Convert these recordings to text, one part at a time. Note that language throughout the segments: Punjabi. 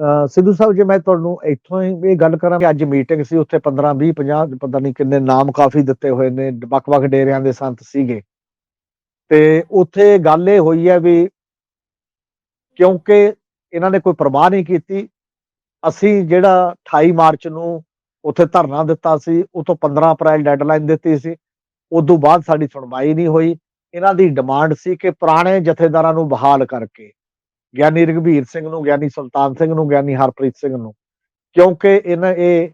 ਅਹ ਸਿੱਧੂ ਸਾਹਿਬ, ਜੇ ਮੈਂ ਤੁਹਾਨੂੰ ਇੱਥੋਂ ਹੀ ਇਹ ਗੱਲ ਕਰਾਂ ਕਿ ਅੱਜ ਮੀਟਿੰਗ ਸੀ, ਉੱਥੇ 15 20 50 ਪਤਾ ਨਹੀਂ ਕਿੰਨੇ ਨਾਮ ਕਾਫੀ ਦਿੱਤੇ ਹੋਏ ਨੇ, ਵੱਖ-ਵੱਖ ਡੇਰਿਆਂ ਦੇ ਸੰਤ ਸੀਗੇ। ਤੇ ਉੱਥੇ ਗੱਲ ਇਹ ਹੋਈ ਹੈ ਵੀ ਕਿਉਂਕਿ ਇਹਨਾਂ ਨੇ ਕੋਈ ਪਰਵਾਹ ਨਹੀਂ ਕੀਤੀ, ਅਸੀਂ ਜਿਹੜਾ 28 ਮਾਰਚ ਨੂੰ ਉੱਥੇ ਧਰਨਾ ਦਿੱਤਾ ਸੀ, ਉਹ ਤੋਂ 15 ਅਪ੍ਰੈਲ ਡੈਡਲਾਈਨ ਦਿੱਤੀ ਸੀ ਉਦੋਂ ਬਾਅਦ ਸਾਡੀ ਸੁਣਵਾਈ ਨਹੀਂ ਹੋਈ। ਇਹਨਾਂ ਦੀ ਡਿਮਾਂਡ ਸੀ ਕਿ ਪੁਰਾਣੇ ਜਥੇਦਾਰਾਂ ਨੂੰ ਬਹਾਲ ਕਰਕੇ ਗਿਆਨੀ ਰਘਬੀਰ ਸਿੰਘ ਨੂੰ ਗਿਆਨੀ ਸੁਲਤਾਨ ਸਿੰਘ ਨੂੰ ਗਿਆਨੀ ਹਰਪ੍ਰੀਤ ਸਿੰਘ ਨੂੰ। ਕਿਉਂਕਿ ਇਹਨਾਂ ਇਹ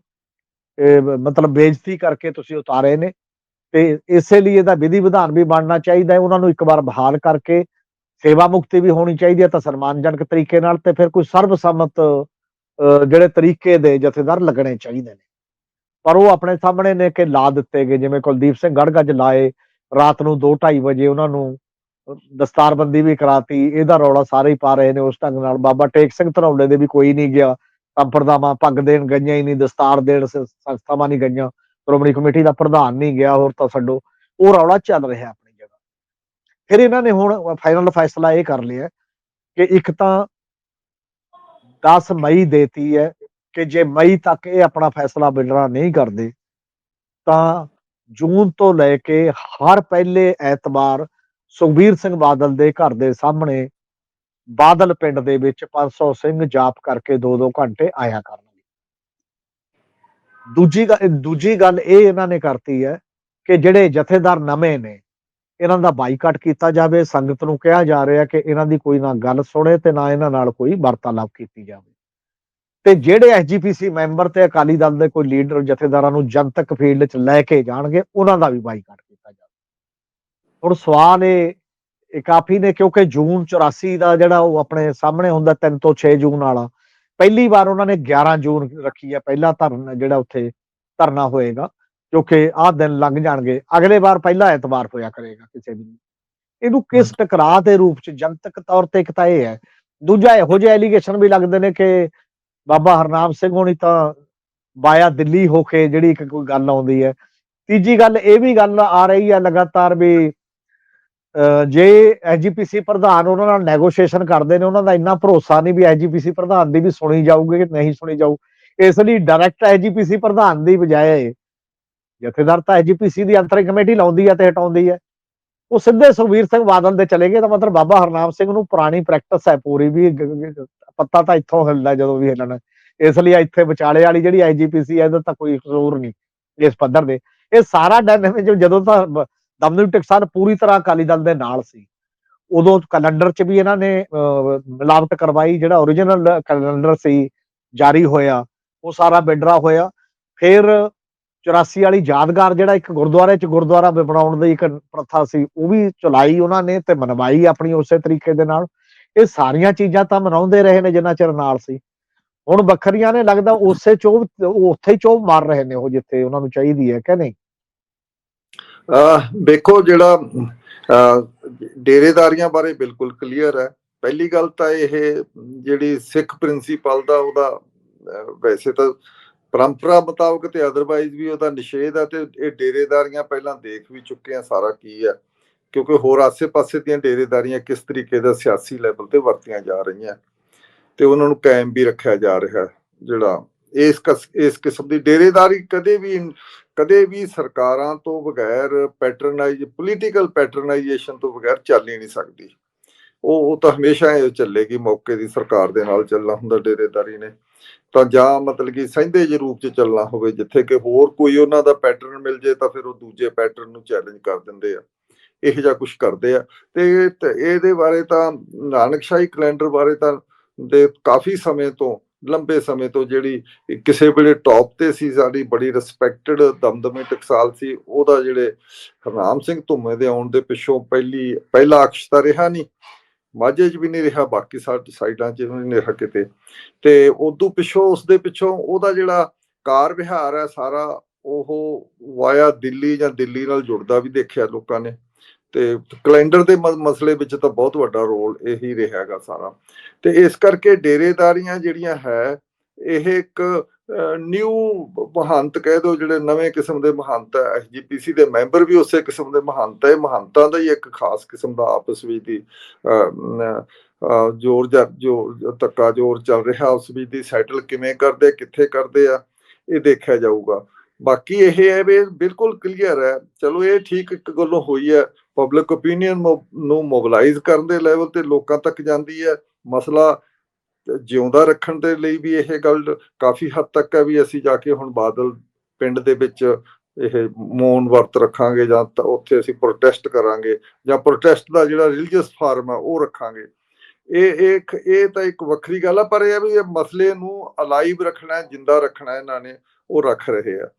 ਮਤਲਬ ਬੇਇੱਜ਼ਤੀ ਕਰਕੇ ਤੁਸੀਂ ਉਤਾਰੇ ਨੇ ਤੇ ਇਸੇ ਲਈ ਇਹਦਾ ਵਿਧੀ ਵਿਧਾਨ ਵੀ ਬਣਨਾ ਚਾਹੀਦਾ ਹੈ। ਉਹਨਾਂ ਨੂੰ ਇੱਕ ਵਾਰ ਬਹਾਲ ਕਰਕੇ ਸੇਵਾ ਮੁਕਤੀ ਵੀ ਹੋਣੀ ਚਾਹੀਦੀ ਹੈ ਤਾਂ ਸਨਮਾਨਜਨਕ ਤਰੀਕੇ ਨਾਲ ਤੇ ਫਿਰ ਕੋਈ ਸਰਬਸੰਮਤ ਅਹ, ਜਿਹੜੇ ਤਰੀਕੇ ਦੇ ਜਥੇਦਾਰ ਲੱਗਣੇ ਚਾਹੀਦੇ ਨੇ। ਪਰ ਉਹ ਆਪਣੇ ਸਾਹਮਣੇ ਨੇ ਕਿ ਲਾ ਦਿੱਤੇ ਗਏ। ਜਿਵੇਂ ਕੁਲਦੀਪ ਸਿੰਘ ਗੜਗੱਜ ਲਾਏ ਰਾਤ ਨੂੰ 2:30 ਵਜੇ ਉਹਨਾਂ ਨੂੰ ਦਸਤਾਰਬੰਦੀ ਵੀ ਕਰਾਤੀ, ਇਹਦਾ ਰੌਲਾ ਸਾਰੇ ਹੀ ਪਾ ਰਹੇ ਨੇ ਉਸ ਢੰਗ ਨਾਲ। ਬਾਬਾ ਟੇਕ ਸਿੰਘ ਧਰੌਲੇ ਦੇ ਵੀ ਕੋਈ ਨਹੀਂ ਗਿਆ। ਸੰਪਰਦਾਵਾਂ ਪੱਗ ਦੇਣ ਗਈਆਂ ਹੀ ਨਹੀਂ, ਦਸਤਾਰ ਦੇਣ ਸੰਸਥਾਵਾਂ ਨਹੀਂ ਗਈਆਂ। ਸ਼੍ਰੋਮਣੀ ਕਮੇਟੀ ਦਾ ਪ੍ਰਧਾਨ ਨਹੀਂ ਗਿਆ, ਹੋਰ ਤਾਂ ਛੱਡੋ। ਉਹ ਰੌਲਾ ਚੱਲ ਰਿਹਾ ਆਪਣੀ ਜਗ੍ਹਾ। ਫਿਰ ਇਹਨਾਂ ਨੇ ਹੁਣ ਫਾਈਨਲ ਫੈਸਲਾ ਇਹ ਕਰ ਲਿਆ ਕਿ ਇੱਕ ਤਾਂ 10 ਮਈ ਦੇਤੀ ਹੈ ਕਿ ਜੇ ਮਈ ਤੱਕ ਇਹ ਆਪਣਾ ਫੈਸਲਾ ਬਿਲਰਾ ਨਹੀਂ ਕਰਦੇ, ਤਾਂ ਜੂਨ ਤੋਂ ਲੈ ਕੇ ਹਰ ਪਹਿਲੇ ਐਤਵਾਰ ਸੁਖਬੀਰ ਸਿੰਘ ਬਾਦਲ ਦੇ ਘਰ ਦੇ ਸਾਹਮਣੇ ਬਾਦਲ ਪਿੰਡ ਦੇ ਵਿੱਚ 500 ਸਿੰਘ ਜਾਪ ਕਰਕੇ 2-2 ਘੰਟੇ ਆਇਆ ਕਰਨਗੇ ਦੂਜੀ ਦੂਜੀ ਗੱਲ ਇਹ ਇਹਨਾਂ ਨੇ ਕਰਤੀ ਹੈ ਕਿ ਜਿਹੜੇ ਜਥੇਦਾਰ ਨਵੇਂ ਨੇ, ਇਹਨਾਂ ਦਾ ਬਾਈਕਾਟ ਕੀਤਾ ਜਾਵੇ, ਸੰਗਤ ਨੂੰ ਕਿਹਾ ਜਾ ਰਿਹਾ ਕਿ ਇਹਨਾਂ ਦੀ ਕੋਈ ਨਾ ਗੱਲ ਸੁਣੇ ਤੇ ਨਾ ਇਹਨਾਂ ਨਾਲ ਕੋਈ ਵਾਰਤਾਲਾਪ ਕੀਤੀ ਜਾਵੇ। ਤੇ ਜਿਹੜੇ ਐਸਜੀਪੀਸੀ ਮੈਂਬਰ ਤੇ ਅਕਾਲੀ ਦਲ ਦੇ ਕੋਈ ਲੀਡਰ ਜਥੇਦਾਰਾਂ ਨੂੰ ਜਨਤਕ ਫੀਲਡ 'ਚ ਲੈ ਕੇ ਜਾਣਗੇ, ਉਹਨਾਂ ਦਾ ਵੀ ਬਾਈਕਾਟ ਹੁਣ ਸਵਾਲ ਇਹ ਇਹ ਕਾਫੀ ਨੇ ਕਿਉਂਕਿ ਜੂਨ 84 ਦਾ ਜਿਹੜਾ ਉਹ ਆਪਣੇ ਸਾਹਮਣੇ ਹੁੰਦਾ 3 ਤੋਂ 6 ਜੂਨ ਵਾਲਾ ਪਹਿਲੀ ਵਾਰ ਉਹਨਾਂ ਨੇ 11 ਜੂਨ ਰੱਖੀ ਹੈ ਪਹਿਲਾ ਧਰਨਾ ਜਿਹੜਾ ਉੱਥੇ ਧਰਨਾ ਹੋਏਗਾ ਕਿਉਂਕਿ ਆਹ ਦਿਨ ਲੰਘ ਜਾਣਗੇ ਅਗਲੇ ਵਾਰ ਪਹਿਲਾ ਐਤਵਾਰ ਹੋਇਆ ਕਰੇਗਾ ਕਿਸੇ ਵੀ। ਇਹਨੂੰ ਕਿਸ ਟਕਰਾਅ ਦੇ ਰੂਪ ਚ ਜਨਤਕ ਤੌਰ ਤੇ ਇੱਕ ਤਾਂ ਇਹ ਹੈ ਦੂਜਾ ਇਹੋ ਜਿਹੇ ਐਲੀਗੇਸ਼ਨ ਵੀ ਲੱਗਦੇ ਨੇ ਕਿ ਬਾਬਾ ਹਰਨਾਮ ਸਿੰਘ ਹੋਣੀ ਤਾਂ ਬਾਇਆ ਦਿੱਲੀ ਹੋ ਕੇ ਜਿਹੜੀ ਇੱਕ ਕੋਈ ਗੱਲ ਆਉਂਦੀ ਹੈ ਤੀਜੀ ਗੱਲ ਇਹ ਵੀ ਗੱਲ ਆ ਰਹੀ ਹੈ ਲਗਾਤਾਰ ਵੀ ਜੇ ਐਜੀਪੀਸੀ ਪ੍ਰਧਾਨ ਉਹਨਾਂ ਨਾਲ ਨੈਗੋਸ਼ੀਏਸ਼ਨ ਕਰਦੇ ਨੇ, ਉਹਨਾਂ ਦਾ ਇੰਨਾ ਭਰੋਸਾ ਨਹੀਂ ਵੀ ਐਜੀਪੀਸੀ ਪ੍ਰਧਾਨ ਦੀ ਵੀ ਸੁਣੀ ਜਾਊਗੀ ਕਿ ਨਹੀਂ ਸੁਣੀ ਜਾਊ। ਇਸ ਲਈ ਡਾਇਰੈਕਟ ਐਜੀਪੀਸੀ ਪ੍ਰਧਾਨ ਦੀ ਬਜਾਏ ਜਥੇਦਾਰ ਤਾਂ ਐਜੀਪੀਸੀ ਦੀ ਅੰਤਰਿਮ ਕਮੇਟੀ ਲਾਉਂਦੀ ਹੈ ਤੇ ਹਟਾਉਂਦੀ ਹੈ ਉਹ ਸਿੱਧੇ ਸੁਖਬੀਰ ਸਿੰਘ ਬਾਦਲ ਦੇ ਚਲੇ ਗਏ ਤਾਂ ਮਤਲਬ ਬਾਬਾ ਹਰਨਾਮ ਸਿੰਘ ਨੂੰ ਪੁਰਾਣੀ ਪ੍ਰੈਕਟਿਸ ਹੈ ਪੂਰੀ ਵੀ ਗ- ਪੱਤਾ ਤਾਂ ਇੱਥੋਂ ਹਿਲਦਾ ਜਦੋਂ ਵੀ ਹਿਲਣਾ। ਇਸ ਲਈ ਇੱਥੇ ਵਿਚਾਲੇ ਵਾਲੀ ਜਿਹੜੀ ਆਈਜੀਪੀਸੀ ਹੈ, ਇਹਦਾ ਤਾਂ ਕੋਈ ਕਸੂਰ ਨਹੀਂ ਇਸ ਪੱਧਰ ਦੇ। ਇਹ ਸਾਰਾ ਡਾਇਨਾਮਿਕ ਜਦੋਂ ਤਾਂ ਦਮਦਮੀ ਟਕਸਾਲ ਪੂਰੀ ਤਰ੍ਹਾਂ ਅਕਾਲੀ ਦਲ ਦੇ ਨਾਲ ਸੀ। ਉਦੋਂ ਕੈਲੰਡਰ 'ਚ ਵੀ ਇਹਨਾਂ ਨੇ ਅਹ, ਮਿਲਾਵਟ ਕਰਵਾਈ ਜਿਹੜਾ origignal ਕੈਲੰਡਰ ਸੀ ਜਾਰੀ ਹੋਇਆ ਉਹ ਸਾਰਾ ਬਿਡਰਾ ਹੋਇਆ। ਫਿਰ 84 ਵਾਲੀ ਯਾਦਗਾਰ ਜਿਹੜਾ ਇੱਕ ਗੁਰਦੁਆਰੇ 'ਚ ਗੁਰਦੁਆਰਾ ਬਣਾਉਣ ਦੀ ਇੱਕ ਪ੍ਰਥਾ ਸੀ ਉਹ ਵੀ ਚਲਾਈ ਉਹਨਾਂ ਨੇ ਤੇ ਮਨਵਾਈ ਆਪਣੀ ਉਸੇ ਤਰੀਕੇ ਦੇ ਨਾਲ। ਇਹ ਸਾਰੀਆਂ ਚੀਜ਼ਾਂ ਤਾਂ ਮਨਾਉਂਦੇ ਰਹੇ ਨੇ ਜਿੰਨਾ ਚਿਰ ਨਾਲ ਸੀ। ਹੁਣ ਵੱਖਰੀਆਂ ਨੇ ਲੱਗਦਾ ਉਸੇ ਚੋਬ ਉੱਥੇ ਹੀ ਚੋਬ ਮਾਰ ਰਹੇ ਨੇ ਉਹ ਜਿੱਥੇ ਉਹਨਾਂ ਨੂੰ ਚਾਹੀਦੀ ਹੈ ਕਿ ਨਹੀਂ। ਵੇਖੋ ਜਿਹੜਾ ਡੇਰੇਦਾਰੀਆਂ ਬਾਰੇ ਬਿਲਕੁਲ ਕਲੀਅਰ ਹੈ। ਪਹਿਲੀ ਗੱਲ ਤਾਂ ਇਹ ਜਿਹੜੀ ਸਿੱਖ ਪ੍ਰਿੰਸੀਪਲ ਦਾ ਉਹਦਾ ਵੈਸੇ ਤਾਂ ਪਰੰਪਰਾ ਮੁਤਾਬਕ ਤੇ ਅਦਰਵਾਈਜ਼ ਵੀ ਉਹਦਾ ਨਿਸ਼ੇਧ ਹੈ ਤੇ ਇਹ ਡੇਰੇਦਾਰੀਆਂ ਪਹਿਲਾਂ ਦੇਖ ਵੀ ਚੁੱਕੇ ਆ ਸਾਰਾ ਕੀ ਹੈ। ਕਿਉਂਕਿ ਹੋਰ ਆਸੇ-ਪਾਸੇ ਦੀਆਂ ਡੇਰੇਦਾਰੀਆਂ ਕਿਸ ਤਰੀਕੇ ਦਾ ਸਿਆਸੀ ਲੈਵਲ ਤੇ ਵਰਤੀਆਂ ਜਾ ਰਹੀਆਂ। ਤੇ ਉਹਨਾਂ ਨੂੰ ਕਾਇਮ ਵੀ ਰੱਖਿਆ ਜਾ ਰਿਹਾ ਜਿਹੜਾ ਇਸ ਕਸ- ਇਸ ਕਿਸਮ ਦੀ ਡੇਰੇਦਾਰੀ ਕਦੇ ਵੀ ਕਦੇ ਵੀ ਸਰਕਾਰਾਂ ਤੋਂ ਬਗੈਰ ਪੈਟਰਨਾਈਜ਼ ਪੋਲੀਟੀਕਲ ਪੈਟਰਨਾਈਜੇਸ਼ਨ ਤੋਂ ਬਗੈਰ ਚੱਲ ਹੀ ਨਹੀਂ ਸਕਦੀ। ਉਹ ਉਹ ਤਾਂ ਹਮੇਸ਼ਾ ਇਹ ਚੱਲੇਗੀ, ਮੌਕੇ ਦੀ ਸਰਕਾਰ ਦੇ ਨਾਲ ਚੱਲਣਾ ਹੁੰਦਾ, ਡੇਰੇਦਾਰੀ ਨੇ। ਤਾਂ ਜਾਂ ਮਤਲਬ ਕਿ ਸਹਿੰਦੇ ਜਿਹੇ ਰੂਪ 'ਚ ਚੱਲਣਾ ਹੋਵੇ, ਜਿੱਥੇ ਕਿ ਹੋਰ ਕੋਈ ਉਹਨਾਂ ਦਾ ਪੈਟਰਨ ਮਿਲ ਜੇ, ਤਾਂ ਫਿਰ ਉਹ ਦੂਜੇ ਪੈਟਰਨ ਨੂੰ ਚੈਲੰਜ ਕਰ ਦਿੰਦੇ ਆ। ਇਹੋ ਜਿਹਾ ਕੁਝ ਕਰਦੇ ਆ। ਤੇ ਤੇ ਇਹਦੇ ਬਾਰੇ ਤਾਂ ਨਾਨਕਸ਼ਾਹੀ ਕੈਲੰਡਰ ਬਾਰੇ ਤਾਂ ਦੇ ਕਾਫੀ ਸਮੇਂ ਤੋਂ ਲੰਬੇ ਸਮੇਂ ਤੋਂ ਜਿਹੜੀ ਕਿਸੇ ਵੇਲੇ ਟੌਪ ਤੇ ਸੀ, ਸਾਡੀ ਬੜੀ ਰਿਸਪੈਕਟਡ ਦਮਦਮੇ ਟਕਸਾਲ ਸੀ, ਉਹਦਾ ਜਿਹੜੇ ਹਰਨਾਮ ਸਿੰਘ ਧੁੰਮੇ ਦੇ ਆਉਣ ਦੇ ਪਿੱਛੋਂ ਪਹਿਲੀ, ਪਹਿਲਾ ਅਕਸ਼ ਤਾਂ ਰਿਹਾ ਨਹੀਂ, ਮਾਝੇ 'ਚ ਵੀ ਨਹੀਂ ਰਿਹਾ, ਬਾਕੀ ਸਾਈਡਾਂ 'ਚ ਵੀ ਨਹੀਂ ਰਿਹਾ ਕਿਤੇ। ਤੇ ਉਦੋਂ ਪਿੱਛੋਂ ਉਸ ਦੇ ਪਿੱਛੋਂ ਉਹਦਾ ਜਿਹੜਾ ਕਾਰ ਵਿਹਾਰ ਹੈ ਸਾਰਾ, ਉਹ ਵਾਇਆ ਦਿੱਲੀ ਜਾਂ ਦਿੱਲੀ ਨਾਲ ਜੁੜਦਾ ਵੀ ਦੇਖਿਆ ਲੋਕਾਂ ਨੇ। ਤੇ ਕੈਲੰਡਰ ਦੇ ਮ- ਮਸਲੇ ਵਿੱਚ ਤਾਂ ਬਹੁਤ ਵੱਡਾ ਰੋਲ ਇਹੀ ਰਿਹਾਗਾ ਸਾਰਾ। ਤੇ ਇਸ ਕਰਕੇ ਡੇਰੇਦਾਰੀਆਂ ਜਿਹੜੀਆਂ ਹੈ ਇਹ ਇੱਕ ਨਿਊ ਮਹੰਤ ਕਹਿ ਦੋ ਜਿਹੜੇ ਨਵੇਂ ਕਿਸਮ ਦੇ ਮਹੰਤ ਹੈ ਐਸਜੀਪੀਸੀ ਦੇ ਮੈਂਬਰ ਵੀ ਉਸੇ ਕਿਸਮ ਦੇ ਮਹੰਤ ਹੈ। ਮਹੰਤਾਂ ਦਾ ਹੀ ਇੱਕ ਖਾਸ ਕਿਸਮ ਦਾ ਆਪਸ ਵਿੱਚ ਦੀ ਅਹ, ਨ- ਜ਼ੋਰ ਜਰ ਧੱਕਾ ਜ਼ੋਰ ਚੱਲ ਰਿਹਾ ਉਸ ਵਿੱਚ ਦੀ ਸੈਟਲ ਕਿਵੇਂ ਕਰਦੇ ਕਿੱਥੇ ਕਰਦੇ ਆ ਇਹ ਦੇਖਿਆ ਜਾਊਗਾ। ਬਾਕੀ ਇਹ ਹੈ ਵੀ ਬਿਲਕੁਲ ਕਲੀਅਰ ਹੈ। ਚਲੋ ਇਹ ਠੀਕ ਇੱਕ ਗੱਲੋਂ ਹੋਈ ਹੈ। ਪਬਲਿਕ ਓਪੀਨੀਅਨ ਨੂੰ ਮੋਬਿਲਾਈਜ਼ ਕਰਨ ਦੇ ਲੈਵਲ ਤੇ ਲੋਕਾਂ ਤੱਕ ਜਾਂਦੀ ਹੈ। ਮਸਲਾ ਜਿਉਂਦਾ ਰੱਖਣ ਦੇ ਲਈ ਵੀ ਇਹ ਗੱਲ ਕਾਫੀ ਹੱਦ ਤੱਕ ਹੈ ਵੀ ਅਸੀਂ ਜਾ ਕੇ ਹੁਣ ਬਾਦਲ ਪਿੰਡ ਦੇ ਵਿੱਚ ਇਹ ਮੌਨ ਵਰਤ ਰੱਖਾਂਗੇ ਜਾਂ ਤਾਂ ਉੱਥੇ ਅਸੀਂ ਪ੍ਰੋਟੈਸਟ ਕਰਾਂਗੇ ਜਾਂ ਪ੍ਰੋਟੈਸਟ ਦਾ ਜਿਹੜਾ ਰਿਲੀਜੀਅਸ ਫਾਰਮ ਹੈ ਉਹ ਰੱਖਾਂਗੇ। ਇਹ ਇੱਕ, ਇਹ ਤਾਂ ਇੱਕ ਵੱਖਰੀ ਗੱਲ ਆ, ਪਰ ਇਹ ਵੀ ਇਹ ਮਸਲੇ ਨੂੰ ਅਲਾਈਵ ਰੱਖਣਾ ਜਿੰਦਾ ਰੱਖਣਾ ਇਹਨਾਂ ਨੇ, ਉਹ ਰੱਖ ਰਹੇ ਆ।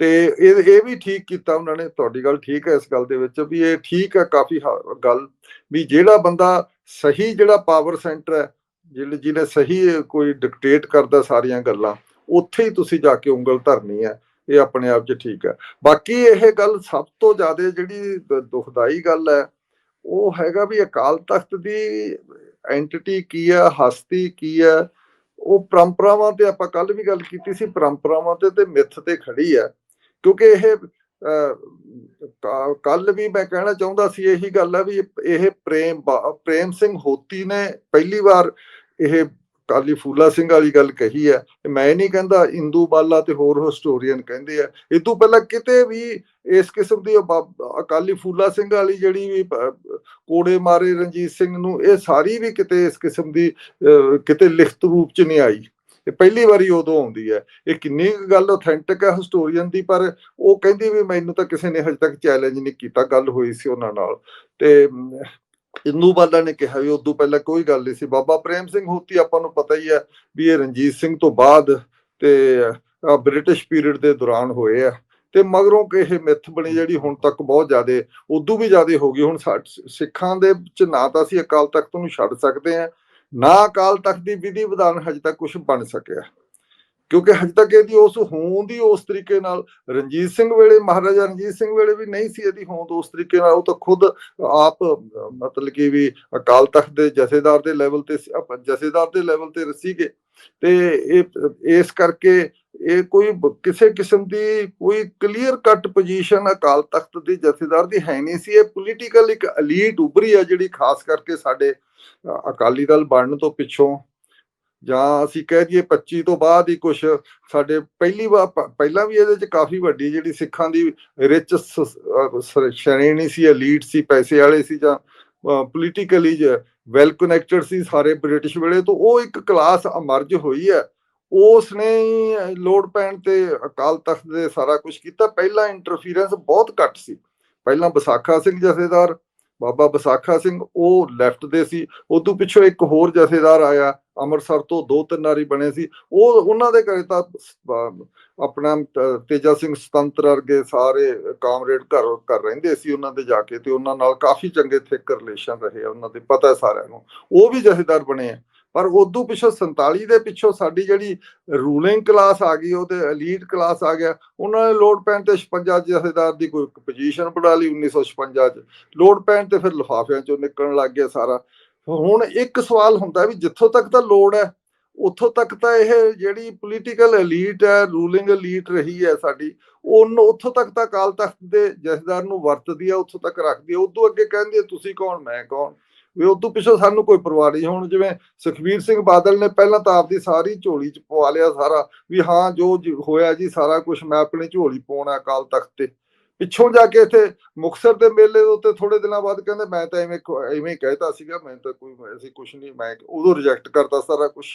ਤੇ ਇਹ ਇਹ ਵੀ ਠੀਕ ਕੀਤਾ ਉਹਨਾਂ ਨੇ, ਤੁਹਾਡੀ ਗੱਲ ਠੀਕ ਹੈ ਇਸ ਗੱਲ ਦੇ ਵਿੱਚ ਵੀ ਇਹ ਠੀਕ ਹੈ ਕਾਫੀ ਗੱਲ ਵੀ ਜਿਹੜਾ ਬੰਦਾ ਸਹੀ ਜਿਹੜਾ ਪਾਵਰ ਸੈਂਟਰ ਹੈ ਜਿਹੜੇ ਜਿਹਨੇ ਸਹੀ ਕੋਈ ਡਿਕਟੇਟ ਕਰਦਾ ਸਾਰੀਆਂ ਗੱਲਾਂ, ਉੱਥੇ ਹੀ ਤੁਸੀਂ ਜਾ ਕੇ ਉਂਗਲ ਧਰਨੀ ਹੈ, ਇਹ ਆਪਣੇ ਆਪ 'ਚ ਠੀਕ ਹੈ। ਬਾਕੀ ਇਹ ਗੱਲ ਸਭ ਤੋਂ ਜ਼ਿਆਦਾ ਜਿਹੜੀ ਦੁਖਦਾਈ ਗੱਲ ਹੈ, ਉਹ ਹੈਗਾ ਵੀ ਅਕਾਲ ਤਖਤ ਦੀ ਐਂਟੀਟੀ ਕੀ ਹੈ, ਹਸਤੀ ਕੀ ਹੈ ਉਹ ਪਰੰਪਰਾਵਾਂ ਤੇ ਆਪਾਂ ਕੱਲ ਵੀ ਗੱਲ ਕੀਤੀ ਸੀ, ਪਰੰਪਰਾਵਾਂ ਤੇ ਤੇ ਮਿੱਥ ਤੇ ਖੜੀ ਹੈ। ਕਿਉਂਕਿ ਇਹ ਕੱਲ ਵੀ ਮੈਂ ਕਹਿਣਾ ਚਾਹੁੰਦਾ ਸੀ, ਇਹੀ ਗੱਲ ਹੈ ਵੀ ਇਹ ਪ੍ਰੇਮ ਬਾ- ਪ੍ਰੇਮ ਸਿੰਘ ਹੋਤੀ ਨੇ ਪਹਿਲੀ ਵਾਰ ਇਹ ਕਾਲੀ ਫੂਲਾ ਸਿੰਘ ਵਾਲੀ ਗੱਲ ਕਹੀ ਹੈ, ਤੇ ਮੈਂ ਨਹੀਂ ਕਹਿੰਦਾ ਇੰਦੂ ਬਾਲਾ ਤੇ ਹੋਰ ਹਿਸਟੋਰੀਅਨ ਕਹਿੰਦੇ ਆ। ਇਹ ਤੋਂ ਪਹਿਲਾਂ ਕਿਤੇ ਵੀ ਇਸ ਕਿਸਮ ਦੀ ਅਕਾਲੀ ਫੂਲਾ ਸਿੰਘ ਵਾਲੀ ਜਿਹੜੀ ਵੀ ਪ- ਕੋੜੇ ਮਾਰੇ ਰਣਜੀਤ ਸਿੰਘ ਨੂੰ, ਇਹ ਸਾਰੀ ਵੀ ਕਿਤੇ ਇਸ ਕਿਸਮ ਦੀ ਕਿਤੇ ਲਿਖਤ ਰੂਪ ਚ ਨਹੀਂ ਆਈ। ਇਹ ਪਹਿਲੀ ਵਾਰੀ ਉਦੋਂ ਆਉਂਦੀ ਹੈ। ਇਹ ਕਿੰਨੀ ਕੁ ਗੱਲ ਆਥੈਂਟਿਕ ਹੈ ਹਿਸਟੋਰੀਅਨ ਦੀ, ਪਰ ਉਹ ਕਹਿੰਦੀ ਵੀ ਮੈਨੂੰ ਤਾਂ ਕਿਸੇ ਨੇ ਹਜੇ ਤੱਕ ਚੈਲੰਜ ਨਹੀਂ ਕੀਤਾ, ਗੱਲ ਹੋਈ ਸੀ ਉਹਨਾਂ ਨਾਲ। ਤੇ ਇੰਦੂ ਬਾਲਾ ਨੇ ਕਿਹਾ ਵੀ ਉਦੋਂ ਪਹਿਲਾਂ ਕੋਈ ਗੱਲ ਨਹੀਂ ਸੀ। ਬਾਬਾ ਪ੍ਰੇਮ ਸਿੰਘ ਹੋਤੀ ਆਪਾਂ ਨੂੰ ਪਤਾ ਹੀ ਹੈ ਵੀ ਇਹ ਰਣਜੀਤ ਸਿੰਘ ਤੋਂ ਬਾਅਦ ਤੇ ਬ੍ਰਿਟਿਸ਼ ਪੀਰੀਅਡ ਦੇ ਦੌਰਾਨ ਹੋਏ ਆ। ਤੇ ਮਗਰੋਂ ਕਿ ਇਹ ਮਿੱਥ ਬਣੀ ਜਿਹੜੀ ਹੁਣ ਤੱਕ ਬਹੁਤ ਜ਼ਿਆਦਾ, ਉਦੋਂ ਵੀ ਜ਼ਿਆਦਾ ਹੋ ਗਈ। ਹੁਣ ਸਾ- ਸਿੱਖਾਂ ਦੇ ਵਿੱਚ ਨਾ ਤਾਂ ਅਸੀਂ ਅਕਾਲ ਤਖਤ ਨੂੰ ਛੱਡ ਸਕਦੇ ਹਾਂ, ਨਾ ਅਕਾਲ ਤਖਤ ਦੀ ਵਿਧੀ ਵਿਧਾਨ ਹਜੇ ਤੱਕ ਕੁਝ ਬਣ ਸਕਿਆ। ਕਿਉਂਕਿ ਹਜੇ ਤੱਕ ਇਹਦੀ ਉਸ ਹੋਂਦ ਹੀ ਉਸ ਤਰੀਕੇ ਨਾਲ ਰਣਜੀਤ ਸਿੰਘ ਵੇਲੇ, ਮਹਾਰਾਜਾ ਰਣਜੀਤ ਸਿੰਘ ਵੇਲੇ ਵੀ ਨਹੀਂ ਸੀ ਇਹਦੀ ਹੋਂਦ ਉਸ ਤਰੀਕੇ ਨਾਲ। ਉਹ ਤਾਂ ਖੁਦ ਆਪ, ਮਤਲਬ ਕਿ ਵੀ ਅਕਾਲ ਤਖਤ ਦੇ ਜਥੇਦਾਰ ਦੇ ਲੈਵਲ ਤੇ ਜਥੇਦਾਰ ਦੇ ਲੈਵਲ ਤੇ ਸੀਗੇ। ਤੇ ਇਹ, ਇਸ ਕਰਕੇ ਇਹ ਕੋਈ ਕਿਸੇ ਕਿਸਮ ਦੀ ਕੋਈ clear cut position Akal Takht ਦੀ ਜਥੇਦਾਰ ਦੀ ਹੈ ਨਹੀਂ ਸੀ। ਇਹ ਪੋਲੀਟੀਕਲ ਇੱਕ ਐਲੀਟ ਉਭਰੀ ਆ ਜਿਹੜੀ ਖਾਸ ਕਰਕੇ ਸਾਡੇ ਅਕਾਲੀ ਦਲ ਬਣਨ ਤੋਂ ਪਿੱਛੋਂ। ਜਾਂ ਅਸੀਂ ਕਹਿ ਦਈਏ 25 ਤੋਂ ਬਾਅਦ ਹੀ ਕੁਝ ਸਾਡੇ ਪਹਿਲੀ ਵਾਰ ਪਹਿਲਾਂ ਵੀ ਇਹਦੇ ਚ ਕਾਫੀ ਵੱਡੀ ਜਿਹੜੀ ਸਿੱਖਾਂ ਦੀ ਰਿਚ ਸ਼੍ਰੇਣੀ ਸੀ ਐਲੀਟ ਸੀ, ਪੈਸੇ ਵਾਲੇ ਸੀ ਜਾਂ ਪੋਲੀਟੀਕਲੀ ਵੈਲ ਕਨੈਕਟਡ ਸੀ ਸਾਰੇ ਬ੍ਰਿਟਿਸ਼ ਵੇਲੇ, ਤੋਂ ਉਹ ਇੱਕ ਕਲਾਸ ਅਮਰਜ ਹੋਈ ਹੈ। ਉਸ ਨੇ ਹੀ ਪੈਣ ਤੇ ਅਕਾਲ ਤਖਤ ਦੇ ਸਾਰਾ ਕੁਝ ਕੀਤਾ। ਪਹਿਲਾਂ ਇੰਟਰਫੀਰੈਂਸ ਬਹੁਤ ਘੱਟ ਸੀ। ਪਹਿਲਾਂ ਵਿਸਾਖਾ ਸਿੰਘ ਜਥੇਦਾਰ ਬਾਬਾ ਵਿਸਾਖਾ ਸਿੰਘ ਉਹ ਲੈਫਟ ਦੇ ਸੀ। ਉਦੋਂ ਪਿੱਛੋਂ ਇੱਕ ਹੋਰ ਜਥੇਦਾਰ ਆਇਆ ਅੰਮ੍ਰਿਤਸਰ ਤੋਂ ਦੋ ਤਿੰਨ ਵਾਰੀ ਬਣੇ ਸੀ। ਉਹ ਉਹਨਾਂ ਦੇ ਘਰੇ ਤਾਂ ਆਪਣਾ ਤੇਜਾ ਸਿੰਘ ਸੁਤੰਤਰ ਵਰਗੇ ਸਾਰੇ ਕਾਮਰੇਡ ਘਰ ਘਰ ਰਹਿੰਦੇ ਸੀ ਉਹਨਾਂ ਦੇ ਜਾ ਕੇ। ਤੇ ਉਹਨਾਂ ਨਾਲ ਕਾਫੀ ਚੰਗੇ ਥਿਕ ਰਿਲੇਸ਼ਨ ਰਹੇ ਆ, ਉਹਨਾਂ ਦੇ ਪਤਾ ਸਾਰਿਆਂ ਨੂੰ। ਉਹ ਵੀ ਜਥੇਦਾਰ ਬਣੇ ਆ। ਪਰ ਉਦੋਂ ਪਿੱਛੋਂ 47 ਦੇ ਪਿੱਛੋਂ ਸਾਡੀ ਜਿਹੜੀ ਰੂਲਿੰਗ ਕਲਾਸ ਆ ਗਈ, ਉਹਦੇ ਤੇ ਕਲਾਸ ਆ ਗਿਆ, ਉਹਨਾਂ ਨੇ ਲੋਡ ਪੈਣ ਤੇ 56 ਜਥੇਦਾਰ ਦੀ ਕੋਈ ਪੋਜੀਸ਼ਨ ਬਣਾ ਲਈ 1956 ਚ। ਲੋਡ ਪੈਣ ਤੇ ਫਿਰ ਲਿਫਾਫਿਆਂ ਚੋਂ ਨਿਕਲਣ ਲੱਗ ਗਿਆ ਸਾਰਾ। ਹੁਣ ਇੱਕ ਸਵਾਲ ਹੁੰਦਾ ਵੀ ਜਿੱਥੋਂ ਤੱਕ ਤਾਂ ਲੋੜ ਹੈ, ਉੱਥੋਂ ਤੱਕ ਤਾਂ ਇਹ ਜਿਹੜੀ ਪੋਲੀਟੀਕਲ ਐਲੀਟ ਹੈ ਰੂਲਿੰਗ ਐਲੀਟ ਰਹੀ ਹੈ ਸਾਡੀ ਉਹਨੂੰ ਉੱਥੋਂ ਤੱਕ ਤਾਂ ਅਕਾਲ ਤਖਤ ਦੇ ਜਥੇਦਾਰ ਨੂੰ ਵਰਤਦੀ ਹੈ ਉੱਥੋਂ ਤੱਕ ਰੱਖਦੀ ਹੈ ਉਦੋਂ ਅੱਗੇ ਕਹਿੰਦੀ ਹੈ ਤੁਸੀਂ ਕੌਣ, ਮੈਂ ਕੌਣ? ਵੀ ਉਦੋਂ ਪਿੱਛੋਂ ਸਾਨੂੰ ਕੋਈ ਪਰਵਾਹ ਨਹੀਂ ਹੁਣ ਜਿਵੇਂ ਸੁਖਬੀਰ ਸਿੰਘ ਬਾਦਲ ਨੇ ਪਹਿਲਾਂ ਤਾਂ ਆਪਦੀ ਸਾਰੀ ਝੋਲੀ ਚ ਪਵਾ ਲਿਆ ਸਾਰਾ ਵੀ ਹਾਂ, ਜੋ ਹੋਇਆ ਜੀ, ਸਾਰਾ ਕੁਝ ਮੈਂ ਆਪਣੀ ਝੋਲੀ ਪਾਉਣਾ ਅਕਾਲ ਤਖਤ ਤੇ। ਪਿੱਛੋਂ ਜਾ ਕੇ ਇੱਥੇ ਮੁਕਸਰ ਦੇ ਮੇਲੇ ਦੇ ਉੱਤੇ ਥੋੜੇ ਦਿਨਾਂ ਬਾਅਦ ਕਹਿੰਦੇ, ਮੈਂ ਤਾਂ ਐਵੇਂ ਕ- ਐਵੇਂ ਕਹਿਤਾ ਸੀਗਾ, ਮੈਂ ਤਾਂ ਕੋਈ, ਅਸੀਂ ਕੁਝ ਨਹੀਂ, ਮੈਂ ਉਦੋਂ ਰਿਜੈਕਟ ਕਰਤਾ ਸਾਰਾ ਕੁਝ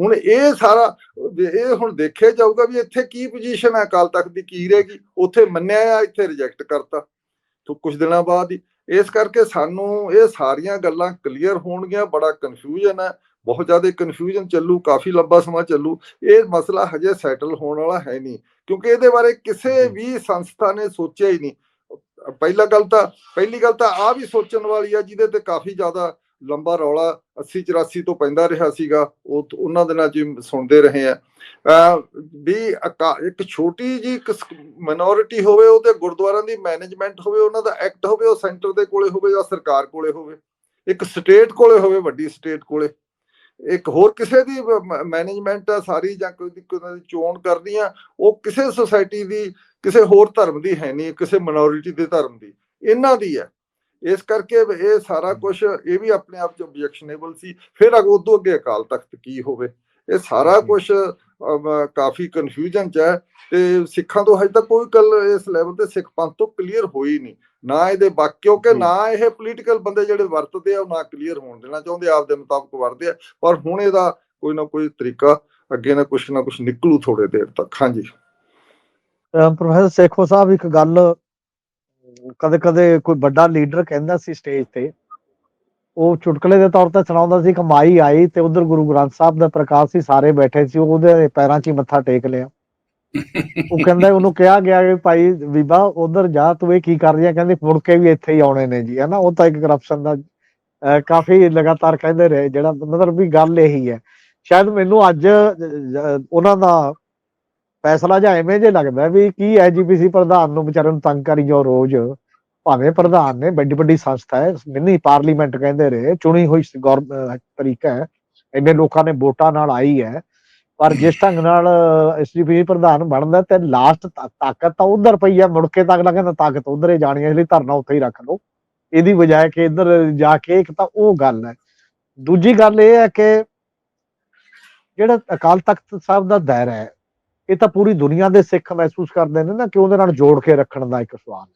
ਹੁਣ ਇਹ ਸਾਰਾ, ਇਹ ਹੁਣ ਦੇਖਿਆ ਜਾਊਗਾ ਵੀ ਇੱਥੇ ਕੀ ਪੋਜੀਸ਼ਨ ਹੈ ਅਕਾਲ ਤਖਤ ਦੀ, ਕੀ ਰਹੇਗੀ ਉੱਥੇ ਮੰਨਿਆ ਆ, ਇੱਥੇ ਰਿਜੈਕਟ ਕਰਤਾ। ਤੋਂ ਕੁਝ ਦਿਨਾਂ ਬਾਅਦ ਹੀ ਇਸ ਕਰਕੇ ਸਾਨੂੰ ਇਹ ਸਾਰੀਆਂ ਗੱਲਾਂ ਕਲੀਅਰ ਹੋਣਗੀਆਂ ਬੜਾ ਕਨਫਿਊਜ਼ਨ ਹੈ ਬਹੁਤ ਜ਼ਿਆਦਾ ਕਨਫਿਊਜ਼ਨ ਚੱਲੂ ਕਾਫੀ ਲੰਬਾ ਸਮਾਂ ਚੱਲੂ। ਇਹ ਮਸਲਾ ਹਜੇ ਸੈਟਲ ਹੋਣ ਵਾਲਾ ਹੈ ਨਹੀਂ ਕਿਉਂਕਿ ਇਹਦੇ ਬਾਰੇ ਕਿਸੇ ਵੀ ਸੰਸਥਾ ਨੇ ਸੋਚਿਆ ਹੀ ਨਹੀਂ। ਪਹਿਲਾ ਗੱਲ ਤਾਂ ਪਹਿਲੀ ਗੱਲ ਤਾਂ ਆ ਵੀ ਸੋਚਣ ਵਾਲੀ ਆ ਜਿਹਦੇ ਤੇ ਕਾਫੀ ਜ਼ਿਆਦਾ ਲੰਬਾ ਰੌਲਾ 80 84 ਤੋਂ ਪੈਂਦਾ ਰਿਹਾ ਸੀਗਾ, ਉਹ ਉਹਨਾਂ ਦਿਨਾਂ 'ਚ ਹੀ ਸੁਣਦੇ ਰਹੇ ਆ। ਵੀ ਅਕਾ- ਇੱਕ ਛੋਟੀ ਜੀ ਮਿਨੋਰਿਟੀ ਹੋਵੇ ਉਹਦੇ ਗੁਰਦੁਆਰਿਆਂ ਦੀ ਮੈਨੇਜਮੈਂਟ ਹੋਵੇ, ਉਹਨਾਂ ਦਾ ਐਕਟ ਹੋਵੇ, ਉਹ ਸੈਂਟਰ ਦੇ ਕੋਲੇ ਹੋਵੇ ਜਾਂ ਸਰਕਾਰ ਕੋਲੇ ਹੋਵੇ, ਇੱਕ ਸਟੇਟ ਕੋਲੇ ਹੋਵੇ, ਵੱਡੀ ਸਟੇਟ ਕੋਲੇ, ਇੱਕ ਹੋਰ ਕਿਸੇ ਦੀ ਮੈਨੇਜਮੈਂਟ ਆ ਸਾਰੀ ਜਾਂ ਕੋਈ ਦੀ, ਕੋਈ ਚੋਣ ਕਰਨੀ ਆ, ਉਹ ਕਿਸੇ ਸੁਸਾਇਟੀ ਦੀ, ਕਿਸੇ ਹੋਰ ਧਰਮ ਦੀ ਹੈ ਨਹੀਂ, ਕਿਸੇ ਮਿਨੋਰਿਟੀ ਦੇ ਧਰਮ ਦੀ, ਇਹਨਾਂ ਦੀ ਹੈ। ਇਸ ਕਰਕੇ ਇਹ ਸਾਰਾ ਕੁਝ ਇਹ ਵੀ ਆਪਣੇ ਆਪ ਚ ਆਬਜੈਕਸ਼ਨੇਬਲ ਸੀ। ਫਿਰ ਅਗ ਉਦੋਂ ਅੱਗੇ ਅਕਾਲ ਤਖਤ ਕੀ ਹੋਵੇ? ਇਹ ਸਾਰਾ ਕੁਝ ਕਾਫੀ ਕਨਫਿਊਜ਼ਨ ਚ ਹੈ ਤੇ ਸਿੱਖਾਂ ਤੋਂ ਹਜੇ ਤੱਕ ਕੋਈ ਗੱਲ ਇਸ ਲੈਵਲ ਤੇ ਸਿੱਖ ਪੰਥ ਤੋਂ ਕਲੀਅਰ ਹੋਈ ਨਹੀਂ। ਨਾ ਇਹਦੇ ਬਾਕੀ ਕਿਉਂਕਿ। ਨਾ ਇਹ ਪੋਲੀਟੀਕਲ ਬੰਦੇ ਜਿਹੜੇ ਵਰਤਦੇ ਆ ਉਹ ਨਾ ਕਲੀਅਰ ਹੋਣ ਦੇਣਾ ਚਾਹੁੰਦੇ ਆਪ ਦੇ ਮੁਤਾਬਕ ਵਰਤਦੇ ਆ। ਪਰ ਹੁਣ ਇਹਦਾ ਕੋਈ ਨਾ ਕੋਈ ਤਰੀਕਾ ਅੱਗੇ ਨਾ ਕੁਛ ਨਾ ਕੁਛ ਨਿਕਲੂ ਥੋੜੇ ਦੇਰ ਤੱਕ। ਹਾਂਜੀ। ਪ੍ਰੋਫੈਸਰ ਸੇਖੋ ਸਾਹਿਬ ਇੱਕ ਗੱਲ ਕਦੇ ਕਦੇ ਕੋਈ ਵੱਡਾ ਲੀਡਰ ਕਹਿੰਦਾ ਸੀ ਸਟੇਜ ਤੇ, ਉਹ ਚੁਟਕਲੇ ਦੇ ਤੌਰ ਤੇ ਸੁਣਾਉਂਦਾ ਸੀ ਕਿ ਆਈ ਤੇ ਉਧਰ ਗੁਰੂ ਗ੍ਰੰਥ ਸਾਹਿਬ ਦਾ ਪ੍ਰਕਾਸ਼ ਸੀ, ਸਾਰੇ ਬੈਠੇ ਸੀ ਉਹਦੇ ਪੈਰਾਂ 'ਚ ਹੀ ਮੱਥਾ ਟੇਕ ਲਿਆ। ਉਹ ਕਹਿੰਦਾ, ਉਹਨੂੰ ਕਿਹਾ ਗਿਆ ਕਿ ਭਾਈ ਬੀਬਾ, ਉਧਰ ਜਾ, ਤੂੰ ਇਹ ਕੀ ਕਰ ਰਹੀ ਹੈ? ਕਹਿੰਦੀ, ਮੁੜ ਕੇ ਵੀ ਇੱਥੇ ਹੀ ਆਉਣੇ ਨੇ ਜੀ, ਹਨਾ? ਉਹ ਤਾਂ ਇੱਕ ਕਰਪਸ਼ਨ ਦਾ ਕਾਫੀ ਲਗਾਤਾਰ ਕਹਿੰਦੇ ਰਹੇ, ਜਿਹੜਾ ਮਤਲਬ ਵੀ ਗੱਲ ਇਹੀ ਹੈ। ਸ਼ਾਇਦ ਮੈਨੂੰ ਅੱਜ ਉਹਨਾਂ ਦਾ ਫੈਸਲਾ ਜਾਂ ਐਵੇਂ ਜੇ ਲੱਗਦਾ ਵੀ ਕੀ ਐਜੀਪੀਸੀ ਪ੍ਰਧਾਨ ਨੂੰ ਵਿਚਾਰਨ ਨੂੰ ਤੰਗ ਕਰੀ ਜਾਓ ਰੋਜ਼? ਭਾਵੇਂ ਪ੍ਰਧਾਨ ਨੇ ਵੱਡੀ ਵੱਡੀ ਸੰਸਥਾ ਹੈ, ਮਿੰਨੀ ਪਾਰਲੀਮੈਂਟ ਕਹਿੰਦੇ ਰਹੇ, ਚੁਣੀ ਹੋਈ ਤਰੀਕਾ ਹੈ, ਇੰਨੇ ਲੋਕਾਂ ਨੇ ਵੋਟਾਂ ਨਾਲ ਆਈ ਹੈ, ਪਰ ਜਿਸ ਢੰਗ ਨਾਲ ਐਸਜੀਪੀਸੀ ਪ੍ਰਧਾਨ ਬਣਦਾ ਤੇ ਲਾਸਟ ਤਾਕਤ ਤਾਂ ਉਧਰ ਪਈ ਹੈ, ਮੁੜ ਕੇ ਤਾਂ ਅਗਲਾ ਤਾਕਤ ਉਧਰ ਹੀ ਜਾਣੀ ਹੈ, ਇਸ ਲਈ ਧਰਨਾ ਉੱਥੇ ਹੀ ਰੱਖ ਲਓ। ਇਹਦੀ ਬਜਾਏ ਕਿ ਇੱਧਰ ਜਾ ਕੇ ਇੱਕ ਤਾਂ ਉਹ ਗੱਲ ਹੈ। ਦੂਜੀ ਗੱਲ ਇਹ ਹੈ ਕਿ ਜਿਹੜਾ ਅਕਾਲ ਤਖਤ ਸਾਹਿਬ ਦਾ ਦਾਇਰਾ ਹੈ ਇਹ ਤਾਂ ਪੂਰੀ ਦੁਨੀਆ ਦੇ ਸਿੱਖ ਮਹਿਸੂਸ ਕਰਦੇ ਨੇ ਨਾ ਕਿ ਉਹਦੇ ਨਾਲ ਜੋੜ ਕੇ ਰੱਖਣ ਦਾ ਇੱਕ ਸਵਾਲ ਹੈ।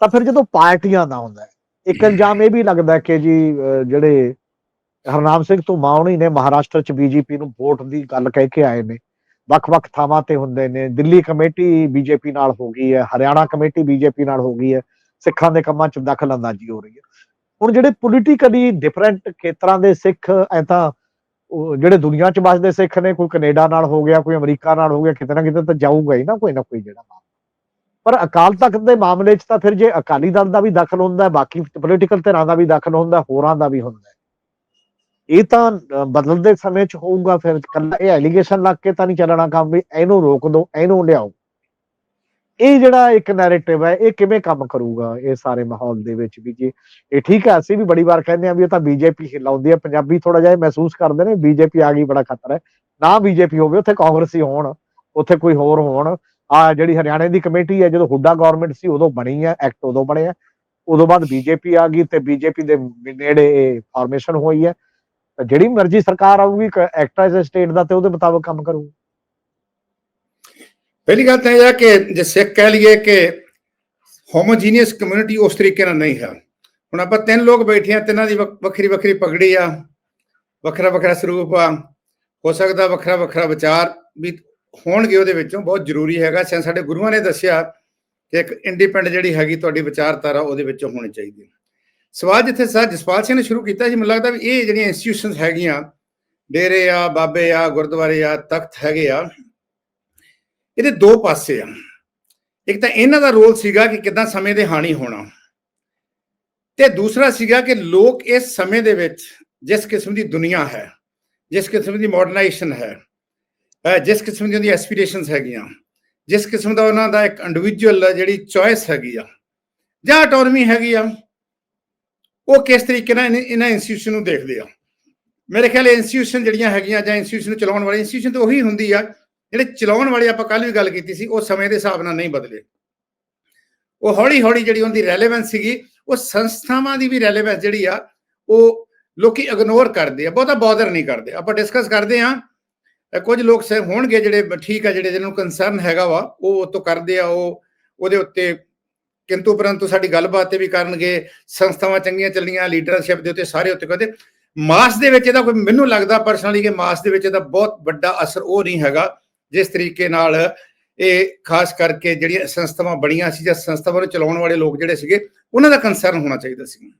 ਤਾਂ ਫਿਰ ਜਦੋਂ ਪਾਰਟੀਆਂ ਦਾ ਹੁੰਦਾ ਇੱਕ ਇਲਜ਼ਾਮ ਇਹ ਵੀ ਲੱਗਦਾ ਕਿ ਜੀ ਜਿਹੜੇ ਹਰਨਾਮ ਸਿੰਘ ਧੁਮਾ ਹੋਣੀ ਨੇ ਮਹਾਰਾਸ਼ਟਰ ਚ ਬੀਜੇਪੀ ਨੂੰ ਵੋਟ ਦੀ ਗੱਲ ਕਹਿ ਕੇ ਆਏ ਨੇ, ਵੱਖ-ਵੱਖ ਥਾਵਾਂ ਤੇ ਹੁੰਦੇ ਨੇ, ਦਿੱਲੀ ਕਮੇਟੀ ਬੀਜੇਪੀ ਨਾਲ ਹੋ ਗਈ ਹੈ, ਹਰਿਆਣਾ ਕਮੇਟੀ ਬੀਜੇਪੀ ਨਾਲ ਹੋ ਗਈ ਹੈ, ਸਿੱਖਾਂ ਦੇ ਕੰਮਾਂ ਚ ਦਖਲ ਅੰਦਾਜ਼ੀ ਹੋ ਰਹੀ ਹੈ ਹੁਣ ਜਿਹੜੇ ਪੋਲੀਟੀਕਲੀ ਡਿਫਰੈਂਟ ਖੇਤਰਾਂ ਦੇ ਸਿੱਖ ਐ ਤਾਂ ਜਿਹੜੇ ਦੁਨੀਆ ਚ ਵੱਸਦੇ ਸਿੱਖ ਨੇ, ਕੋਈ ਕੈਨੇਡਾ ਨਾਲ ਹੋ ਗਿਆ, ਕੋਈ ਅਮਰੀਕਾ ਨਾਲ ਹੋ ਗਿਆ, ਕਿਤੇ ਨਾ ਕਿਤੇ ਤਾਂ ਜਾਊਗਾ ਹੀ ਨਾ ਕੋਈ ਨਾ ਕੋਈ ਜਿਹੜਾ ਪਰ ਅਕਾਲ ਤਖਤ ਦੇ ਮਾਮਲੇ 'ਚ ਤਾਂ ਫਿਰ ਜੇ ਅਕਾਲੀ ਦਲ ਦਾ ਵੀ ਦਖਲ ਹੁੰਦਾ, ਬਾਕੀ ਪੋਲੀਟੀਕਲ ਧਿਰਾਂ ਦਾ ਵੀ ਦਖਲ ਹੁੰਦਾ, ਹੋਰਾਂ ਦਾ ਵੀ ਹੁੰਦਾ। ਇਹ ਤਾਂ ਬਦਲਦੇ ਸਮੇਂ 'ਚ ਹੋਊਗਾ ਫਿਰ, ਕੱਲਾ ਇਹ ਐਲੀਗੇਸ਼ਨ ਲੱਗ ਕੇ ਤਾਂ ਨਹੀਂ ਚੱਲਣਾ ਕੰਮ ਵੀ, ਇਹਨੂੰ ਰੋਕ ਦਿਓ ਇਹਨੂੰ ਲਿਆਓ। ਇਹ ਜਿਹੜਾ ਇੱਕ ਨੈਰੇਟਿਵ ਹੈ, ਇਹ ਕਿਵੇਂ ਕੰਮ ਕਰੂਗਾ ਇਹ ਸਾਰੇ ਮਾਹੌਲ ਦੇ ਵਿੱਚ ਵੀ ਜੀ? ਇਹ ਠੀਕ ਹੈ, ਅਸੀਂ ਵੀ ਬੜੀ ਵਾਰ ਕਹਿੰਦੇ ਆ ਵੀ ਇਹ ਤਾਂ ਬੀਜੇਪੀ ਹਿਲਾਉਂਦੀ ਹੈ, ਪੰਜਾਬੀ ਥੋੜਾ ਜਿਹਾ ਮਹਿਸੂਸ ਕਰਦੇ ਨੇ ਬੀਜੇਪੀ ਆ ਗਈ, ਬੜਾ ਖਤਰ ਹੈ। ਨਾ ਬੀਜੇਪੀ ਹੋਵੇ, ਉੱਥੇ ਕਾਂਗਰਸੀ ਹੋਣ, ਉੱਥੇ ਕੋਈ ਹੋਰ ਹੋਣ। ਆ ਜਿਹੜੀ ਹਰਿਆਣੇ ਦੀ ਕਮੇਟੀ ਹੈ, ਜਦੋਂ ਹੁੱਡਾ ਗਵਰਨਮੈਂਟ ਸੀ, ਉਦੋਂ ਬਣੀ ਹੈ ਐਕਟ ਉਦੋਂ ਬਣਿਆ। ਉਦੋਂ ਬਾਅਦ ਬੀਜੇਪੀ ਆ ਗਈ ਤੇ ਬੀਜੇਪੀ ਦੇ ਨੇੜੇ ਇਹ ਫਾਰਮੇਸ਼ਨ ਹੋਈ ਹੈ। ਜਿਹੜੀ ਮਰਜ਼ੀ ਸਰਕਾਰ ਆਊਗੀ ਐਕਟ ਐਸ ਸਟੇਟ ਦਾ ਤੇ ਉਹਦੇ ਮੁਤਾਬਕ ਕੰਮ ਕਰੂ ਪਹਿਲੀ ਗੱਲ ਤਾਂ ਇਹ ਹੈ ਕਿ ਜੇ ਸਿੱਖ ਕਹਿ ਲਈਏ ਕਿ ਹੋਮੋਜੀਨੀਅਸ ਕਮਿਊਨਿਟੀ ਉਸ ਤਰੀਕੇ ਨਾਲ ਨਹੀਂ ਹੈ। ਹੁਣ ਆਪਾਂ ਤਿੰਨ ਲੋਕ ਬੈਠੇ ਆ ਤਿੰਨਾਂ ਦੀ ਵੱਖ- ਵੱਖਰੀ ਵੱਖਰੀ ਪਗੜੀ ਆ, ਵੱਖਰਾ ਵੱਖਰਾ ਸਰੂਪ ਆ, ਹੋ ਸਕਦਾ ਵੱਖਰਾ ਵੱਖਰਾ ਵਿਚਾਰ ਵੀ ਹੋਣਗੇ ਉਹਦੇ ਵਿੱਚੋਂ, ਬਹੁਤ ਜ਼ਰੂਰੀ ਹੈਗਾ। ਸੈਂ ਸਾਡੇ ਗੁਰੂਆਂ ਨੇ ਦੱਸਿਆ ਕਿ ਇੱਕ ਇੰਡੀਪੈਂਡੈਂਟ ਜਿਹੜੀ ਹੈਗੀ ਤੁਹਾਡੀ ਵਿਚਾਰਧਾਰਾ ਉਹਦੇ ਵਿੱਚੋਂ ਹੋਣੀ ਚਾਹੀਦੀ ਹੈ। ਸਵਾਲ ਜਿੱਥੇ ਸਰ ਜਸਪਾਲ ਸਿੰਘ ਨੇ ਸ਼ੁਰੂ ਕੀਤਾ ਸੀ, ਮੈਨੂੰ ਲੱਗਦਾ ਵੀ ਇਹ ਜਿਹੜੀਆਂ ਇੰਸਟੀਟਿਊਸ਼ਨਸ ਹੈਗੀਆਂ, ਡੇਰੇ ਆ, ਬਾਬੇ ਆ, ਗੁਰਦੁਆਰੇ ਆ, ਤਖਤ ਹੈਗੇ ਆ ਇਹਦੇ ਦੋ ਪਾਸੇ ਆ। ਇੱਕ ਤਾਂ ਇਹਨਾਂ ਦਾ ਰੋਲ ਸੀਗਾ ਕਿ ਕਿਦਾਂ ਸਮੇਂ ਦੇ ਹਾਣੀ ਹੋਣਾ। ਤੇ ਦੂਸਰਾ ਸੀਗਾ ਕਿ ਲੋਕ ਇਸ ਸਮੇਂ ਦੇ ਵਿੱਚ ਜਿਸ ਕਿਸਮ ਦੀ ਦੁਨੀਆ ਹੈ, ਜਿਸ ਕਿਸਮ ਦੀ ਮਾਡਰਨਾਈਜੇਸ਼ਨ ਹੈ ਜਿਸ ਕਿਸਮ ਦੀ ਉਹਦੀ ਐਸਪੀਰੇਸ਼ਨਸ ਹੈਗੀਆਂ, ਜਿਸ ਕਿਸਮ ਦਾ ਉਹਨਾਂ ਦਾ ਇੱਕ ਇੰਡੀਵਿਜੂਅਲ ਜਿਹੜੀ ਚੋਇਸ ਹੈਗੀ ਆ, ਜਾਂ ਆਟੋਨਮੀ ਹੈਗੀ ਆ, ਉਹ ਕਿਸ ਤਰੀਕੇ ਨਾਲ ਇਹਨਾਂ- ਇਹਨਾਂ ਇੰਸਟੀਟਿਊਸ਼ਨ ਨੂੰ ਦੇਖਦੇ ਆ। ਮੇਰੇ ਖਿਆਲ ਇੰਸਟੀਟਿਊਸ਼ਨ ਜਿਹੜੀਆਂ ਹੈਗੀਆਂ ਜਾਂ ਇੰਸਟੀਟਿਊਸ਼ਨ ਨੂੰ ਚਲਾਉਣ ਵਾਲੇ ਇੰਸਟੀਟਿਊਸ਼ਨ ਤਾਂ ਉਹੀ ਹੁੰਦੀ ਆ ਜਿਹੜੇ ਚਲਾਉਣ ਵਾਲੇ ਆਪਾਂ ਕੱਲ ਵੀ ਗੱਲ ਕੀਤੀ ਸੀ, ਉਹ ਸਮੇਂ ਦੇ ਹਿਸਾਬ ਨਾਲ ਨਹੀਂ ਬਦਲੇ। ਉਹ ਹੌਲੀ ਹੌਲੀ ਜਿਹੜੀ ਉਹਦੀ ਰੈਲੇਵੈਂਸ ਸੀਗੀ, ਉਹ ਸੰਸਥਾਵਾਂ ਦੀ ਵੀ ਰੈਲੇਵੈਂਸ ਜਿਹੜੀ ਆ, ਉਹ ਲੋਕੀ ਇਗਨੋਰ ਕਰਦੇ ਆ, ਬਹੁਤਾ ਬੌਦਰ ਨਹੀਂ ਕਰਦੇ। ਆਪਾਂ ਡਿਸਕਸ ਕਰਦੇ ਆ ਕੁਝ ਲੋਕ ਸ ਹੋਣਗੇ ਜਿਹੜੇ ਠੀਕ ਆ, ਜਿਹੜੇ ਜਿਹਨਾਂ ਨੂੰ ਕੰਸਰਨ ਹੈਗਾ ਵਾ, ਉਹ ਉਹ ਤੋਂ ਕਰਦੇ ਆ, ਉਹ ਉਹਦੇ ਉੱਤੇ ਕਿੰਤੂ ਪਰੰਤੂ ਸਾਡੀ ਗੱਲਬਾਤ ਤੇ ਵੀ ਕਰਨਗੇ, ਸੰਸਥਾਵਾਂ ਚੰਗੀਆਂ ਚੱਲੀਆਂ ਲੀਡਰਸ਼ਿਪ ਦੇ ਉੱਤੇ ਸਾਰੇ ਉੱਤੇ ਕਹਿੰਦੇ ਮਾਸ ਦੇ ਵਿੱਚ ਇਹਦਾ ਕੋਈ ਮੈਨੂੰ ਲੱਗਦਾ ਪਰਸਨਲੀ ਕਿ ਮਾਸ ਦੇ ਵਿੱਚ ਇਹਦਾ ਬਹੁਤ ਵੱਡਾ ਅਸਰ ਉਹ ਨਹੀਂ ਹੈਗਾ। ਜਿਸ ਤਰੀਕੇ ਨਾਲ ਇਹ ਖਾਸ ਕਰਕੇ ਜਿਹੜੀਆਂ ਸੰਸਥਾਵਾਂ ਬਣੀਆਂ ਸੀ ਜਾਂ ਸੰਸਥਾਵਾਂ ਨੂੰ ਚਲਾਉਣ ਵਾਲੇ ਲੋਕ ਜਿਹੜੇ ਸੀਗੇ, ਉਹਨਾਂ ਦਾ ਕੰਸਰਨ ਹੋਣਾ ਚਾਹੀਦਾ ਸੀ।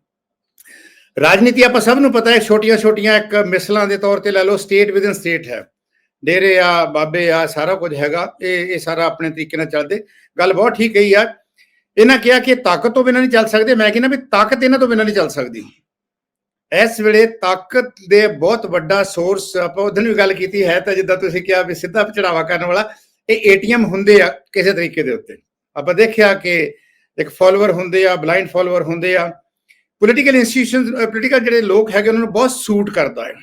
ਰਾਜਨੀਤੀ ਆਪਾਂ ਸਭ ਨੂੰ ਪਤਾ ਹੈ ਛੋਟੀਆਂ ਛੋਟੀਆਂ ਇੱਕ ਮਿਸਲਾਂ ਦੇ ਤੌਰ ਤੇ ਲੈ ਲਓ ਸਟੇਟ ਵਿਦਨ ਸਟੇਟ ਹੈ। ਡੇਰੇ ਆ, ਬਾਬੇ ਆ, ਸਾਰਾ ਕੁਝ ਹੈਗਾ, ਇਹ ਇਹ ਸਾਰਾ ਆਪਣੇ ਤਰੀਕੇ ਨਾਲ ਚੱਲਦੇ। ਗੱਲ ਬਹੁਤ ਠੀਕ ਕਹੀ ਆ। ਇਹਨਾਂ ਕਿਹਾ ਕਿ ਤਾਕਤ ਤੋਂ ਬਿਨਾਂ ਨਹੀਂ ਚੱਲ ਸਕਦੇ। ਮੈਂ ਕਹਿੰਦਾ ਵੀ ਤਾਕਤ ਇਹਨਾਂ ਤੋਂ ਬਿਨਾਂ ਨਹੀਂ ਚੱਲ ਸਕਦੀ। ਇਸ ਵੇਲੇ ਤਾਕਤ ਦੇ ਬਹੁਤ ਵੱਡਾ ਸੋਰਸ ਆਪਾਂ ਉਦੋਂ ਵੀ ਗੱਲ ਕੀਤੀ ਹੈ ਤਾਂ ਜਿੱਦਾਂ ਤੁਸੀਂ ਕਿਹਾ ਵੀ ਸਿੱਧਾ ਚੜਾਵਾ ਕਰਨ ਵਾਲਾ, ਇਹ ਏਟੀਐਮ ਹੁੰਦੇ ਆ ਕਿਸੇ ਤਰੀਕੇ ਦੇ ਉੱਤੇ। ਆਪਾਂ ਦੇਖਿਆ ਕਿ ਇੱਕ ਫਾਲੋਅਰ ਹੁੰਦੇ ਆ ਬਲਾਈਂਡ ਫਾਲੋਅਰ ਹੁੰਦੇ ਆ। ਪੋਲੀਟੀਕਲ ਇੰਸਟੀਟਿਊਸ਼ਨਸ ਪੋਲੀਟੀਕਲ ਜਿਹੜੇ ਲੋਕ ਹੈਗੇ, ਉਹਨਾਂ ਨੂੰ ਬਹੁਤ ਸੂਟ ਕਰਦਾ ਹੈ।